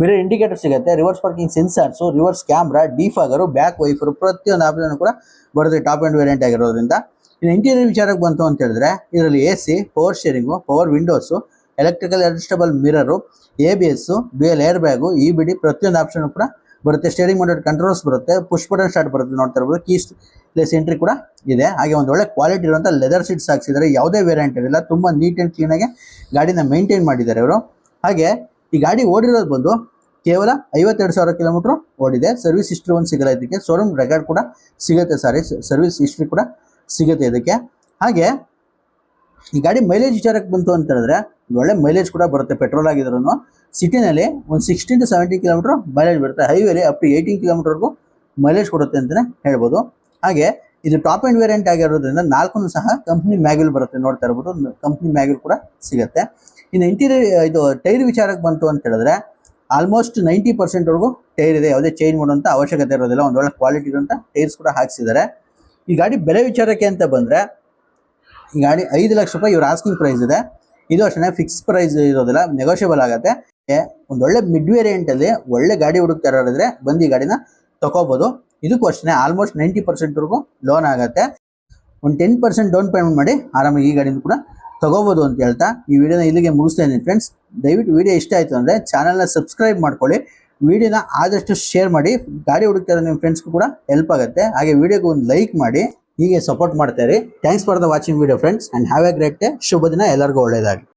ಮಿರರ್ ಇಂಡಿಕೇಟರ್ ಸಿಗುತ್ತೆ reverse parking sensors reverse camera defogger back wiper ಪ್ರತಿಯೊಂದು ಆಪ್ಷನ್ ಕೂಡ ಬರುತ್ತೆ ಟಾಪ್ ಆ್ಯಂಡ್ ವೇರಿಯಂಟ್ ಆಗಿರೋದ್ರಿಂದ. ಇನ್ನು ಇಂಟೀರಿಯರ್ ವಿಚಾರಕ್ಕೆ ಬಂತು ಅಂತ ಹೇಳಿದ್ರೆ, ಇದರಲ್ಲಿ A C power steering power windows electrical adjustable mirror A B S dual air bag E B ಪ್ರತಿಯೊಂದು ಆಪ್ಷನ್ ಕೂಡ ಬರುತ್ತೆ ಸ್ಟೇರಿಂಗ್ ಮೋಟರ್ ಕಂಟ್ರೋಲ್ಸ್ ಬರುತ್ತೆ ಪುಷ್ ಬಟನ್ ಸ್ಟಾರ್ಟ್ ಬರುತ್ತೆ ನೋಡ್ತಾ ಇರ್ಬೋದು ಕೀಸ್ ಲೆಸ್ ಎಂಟ್ರಿ ಕೂಡ ಇದೆ. ಹಾಗೆ ಒಂದು ಒಳ್ಳೆ ಕ್ವಾಲಿಟಿ ಇರುವಂಥ ಲೆದರ್ ಸೀಟ್ಸ್ ಹಾಕ್ಸಿದ್ದಾರೆ. ಯಾವುದೇ ವೇರಿಯಂಟ್ ಇರಲಿಲ್ಲ ತುಂಬ ನೀಟ್ ಆ್ಯಂಡ್ ಕ್ಲೀನಾಗಿ ಗಾಡಿನ ಮೇಂಟೈನ್ ಮಾಡಿದ್ದಾರೆ ಅವರು ಹಾಗೆ ಈ ಗಾಡಿ ಓಡಿರೋದು ಬಂದು ಕೇವಲ ಐವತ್ತೆರಡು ಸಾವಿರ ಕಿಲೋಮೀಟ್ರ್ ಓಡಿದೆ. ಸರ್ವಿಸ್ ಹಿಸ್ಟ್ರಿ ಒಂದು ಸಿಗಲ್ಲ ಇದಕ್ಕೆ. ಶೋರೂಮ್ ರೆಕಾರ್ಡ್ ಕೂಡ ಸಿಗುತ್ತೆ ಸಾರಿ ಸರ್ವಿಸ್ ಹಿಸ್ಟ್ರಿ ಕೂಡ ಸಿಗುತ್ತೆ ಇದಕ್ಕೆ. ಹಾಗೆ ಈ ಗಾಡಿ ಮೈಲೇಜ್ ವಿಚಾರಕ್ಕೆ ಬಂತು ಅಂತ ಹೇಳಿದ್ರೆ ಒಳ್ಳೆ ಮೈಲೇಜ್ ಕೂಡ ಬರುತ್ತೆ ಪೆಟ್ರೋಲ್ ಆಗಿದ್ರು ಸಿಟಿನಲ್ಲಿ ಒಂದು sixteen to seventy kilometre mileage ಬರುತ್ತೆ. ಹೈವೇಲಿ ಅಪ್ ಟು ಏಯ್ಟೀನ್ ಕಿಲೋಮೀಟರ್ವರೆಗೂ ಮೈಲೇಜ್ ಕೊಡುತ್ತೆ ಅಂತಲೇ ಹೇಳ್ಬೋದು. ಹಾಗೆ, ಇದು ಟಾಪ್ ಆ್ಯಂಡ್ ವೇರಿಯಂಟ್ ಆಗಿರೋದ್ರಿಂದ ನಾಲ್ಕು ಸಹ ಕಂಪ್ನಿ ಮ್ಯಾಗ್ಯುಲ್ ಬರುತ್ತೆ, ನೋಡ್ತಾ ಇರ್ಬೋದು. ಕಂಪ್ನಿ ಮ್ಯಾಗ್ಯುಲ್ ಕೂಡ ಸಿಗುತ್ತೆ. ಇನ್ನು ಇಂಟೀರಿಯರ್ ಇದು ಟೈರ್ ವಿಚಾರಕ್ಕೆ ಬಂತು ಅಂತ ಹೇಳಿದ್ರೆ ಆಲ್ಮೋಸ್ಟ್ ನೈಂಟಿ ಪರ್ಸೆಂಟ್ವರೆಗೂ ಟೈರ್ ಇದೆ. ಯಾವುದೇ ಚೇಂಜ್ ಮಾಡುವಂಥ ಅವಶ್ಯಕತೆ ಇರೋದಿಲ್ಲ. ಒಂದು ಒಳ್ಳೆ ಕ್ವಾಲಿಟಿ ಇರುವಂಥ ಟೈರ್ಸ್ ಕೂಡ ಹಾಕ್ಸಿದ್ದಾರೆ. ಈ ಗಾಡಿ ಬೆಲೆ ವಿಚಾರಕ್ಕೆ ಅಂತ ಬಂದರೆ ಈ ಗಾಡಿ ಐದು ಲಕ್ಷ ರೂಪಾಯಿ ಇವ್ರ ಆಸ್ಕಿಂಗ್ ಪ್ರೈಸ್ ಇದೆ. ಇದು ಅಷ್ಟೇ ಫಿಕ್ಸ್ ಪ್ರೈಸ್ ಇರೋದಿಲ್ಲ ನೆಗೋಷಿಯಬಲ್ ಆಗುತ್ತೆ. ಒಂದೊಳ್ಳೆ ಮಿಡ್ ವೇರಿಯಂಟ್ ಅಲ್ಲಿ ಒಳ್ಳೆ ಗಾಡಿ ಹುಡುಕ್ತಾ ಇರೋರಿದ್ರೆ ಬಂದು ಗಾಡಿನ ತಗೋಬೋದು ಇದಕ್ಕೂ ಅಷ್ಟೇ ಆಲ್ಮೋಸ್ಟ್ ನೈಂಟಿ ಪರ್ಸೆಂಟ್ವರೆಗೂ ಲೋನ್ ಆಗುತ್ತೆ. ಒಂದು ಟೆನ್ ಪರ್ಸೆಂಟ್ ಡೌನ್ ಪೇಮೆಂಟ್ ಮಾಡಿ ಆರಾಮಾಗಿ ಈ ಗಾಡಿನ ಕೂಡ ತಗೋಬೋದು ಅಂತ ಹೇಳ್ತಾ ಈ ವಿಡಿಯೋನ ಇಲ್ಲಿಗೆ ಮುಗಿಸ್ತಾ ಇದ್ದೀನಿ ಫ್ರೆಂಡ್ಸ್ ದಯವಿಟ್ಟು ವಿಡಿಯೋ ಇಷ್ಟ ಆಯಿತು ಅಂದರೆ ಚಾನಲ್ನ ಸಬ್ಸ್ಕ್ರೈಬ್ ಮಾಡ್ಕೊಳ್ಳಿ. ವಿಡಿಯೋನ ಆದಷ್ಟು ಶೇರ್ ಮಾಡಿ. ಗಾಡಿ ಹುಡುಕ್ತಾ ಇರೋ ನಿಮ್ಮ ಫ್ರೆಂಡ್ಸ್ಗೂ ಕೂಡ ಹೆಲ್ಪ್ ಆಗುತ್ತೆ. ಹಾಗೆ ವಿಡಿಯೋಗೆ ಒಂದು ಲೈಕ್ ಮಾಡಿ. ಹೀಗೆ ಸಪೋರ್ಟ್ ಮಾಡ್ತಾರೆ thanks for the watching video friends and have a great day ಶುಭ ದಿನ. ಎಲ್ಲರಿಗೂ ಒಳ್ಳೆಯದಾಗಿ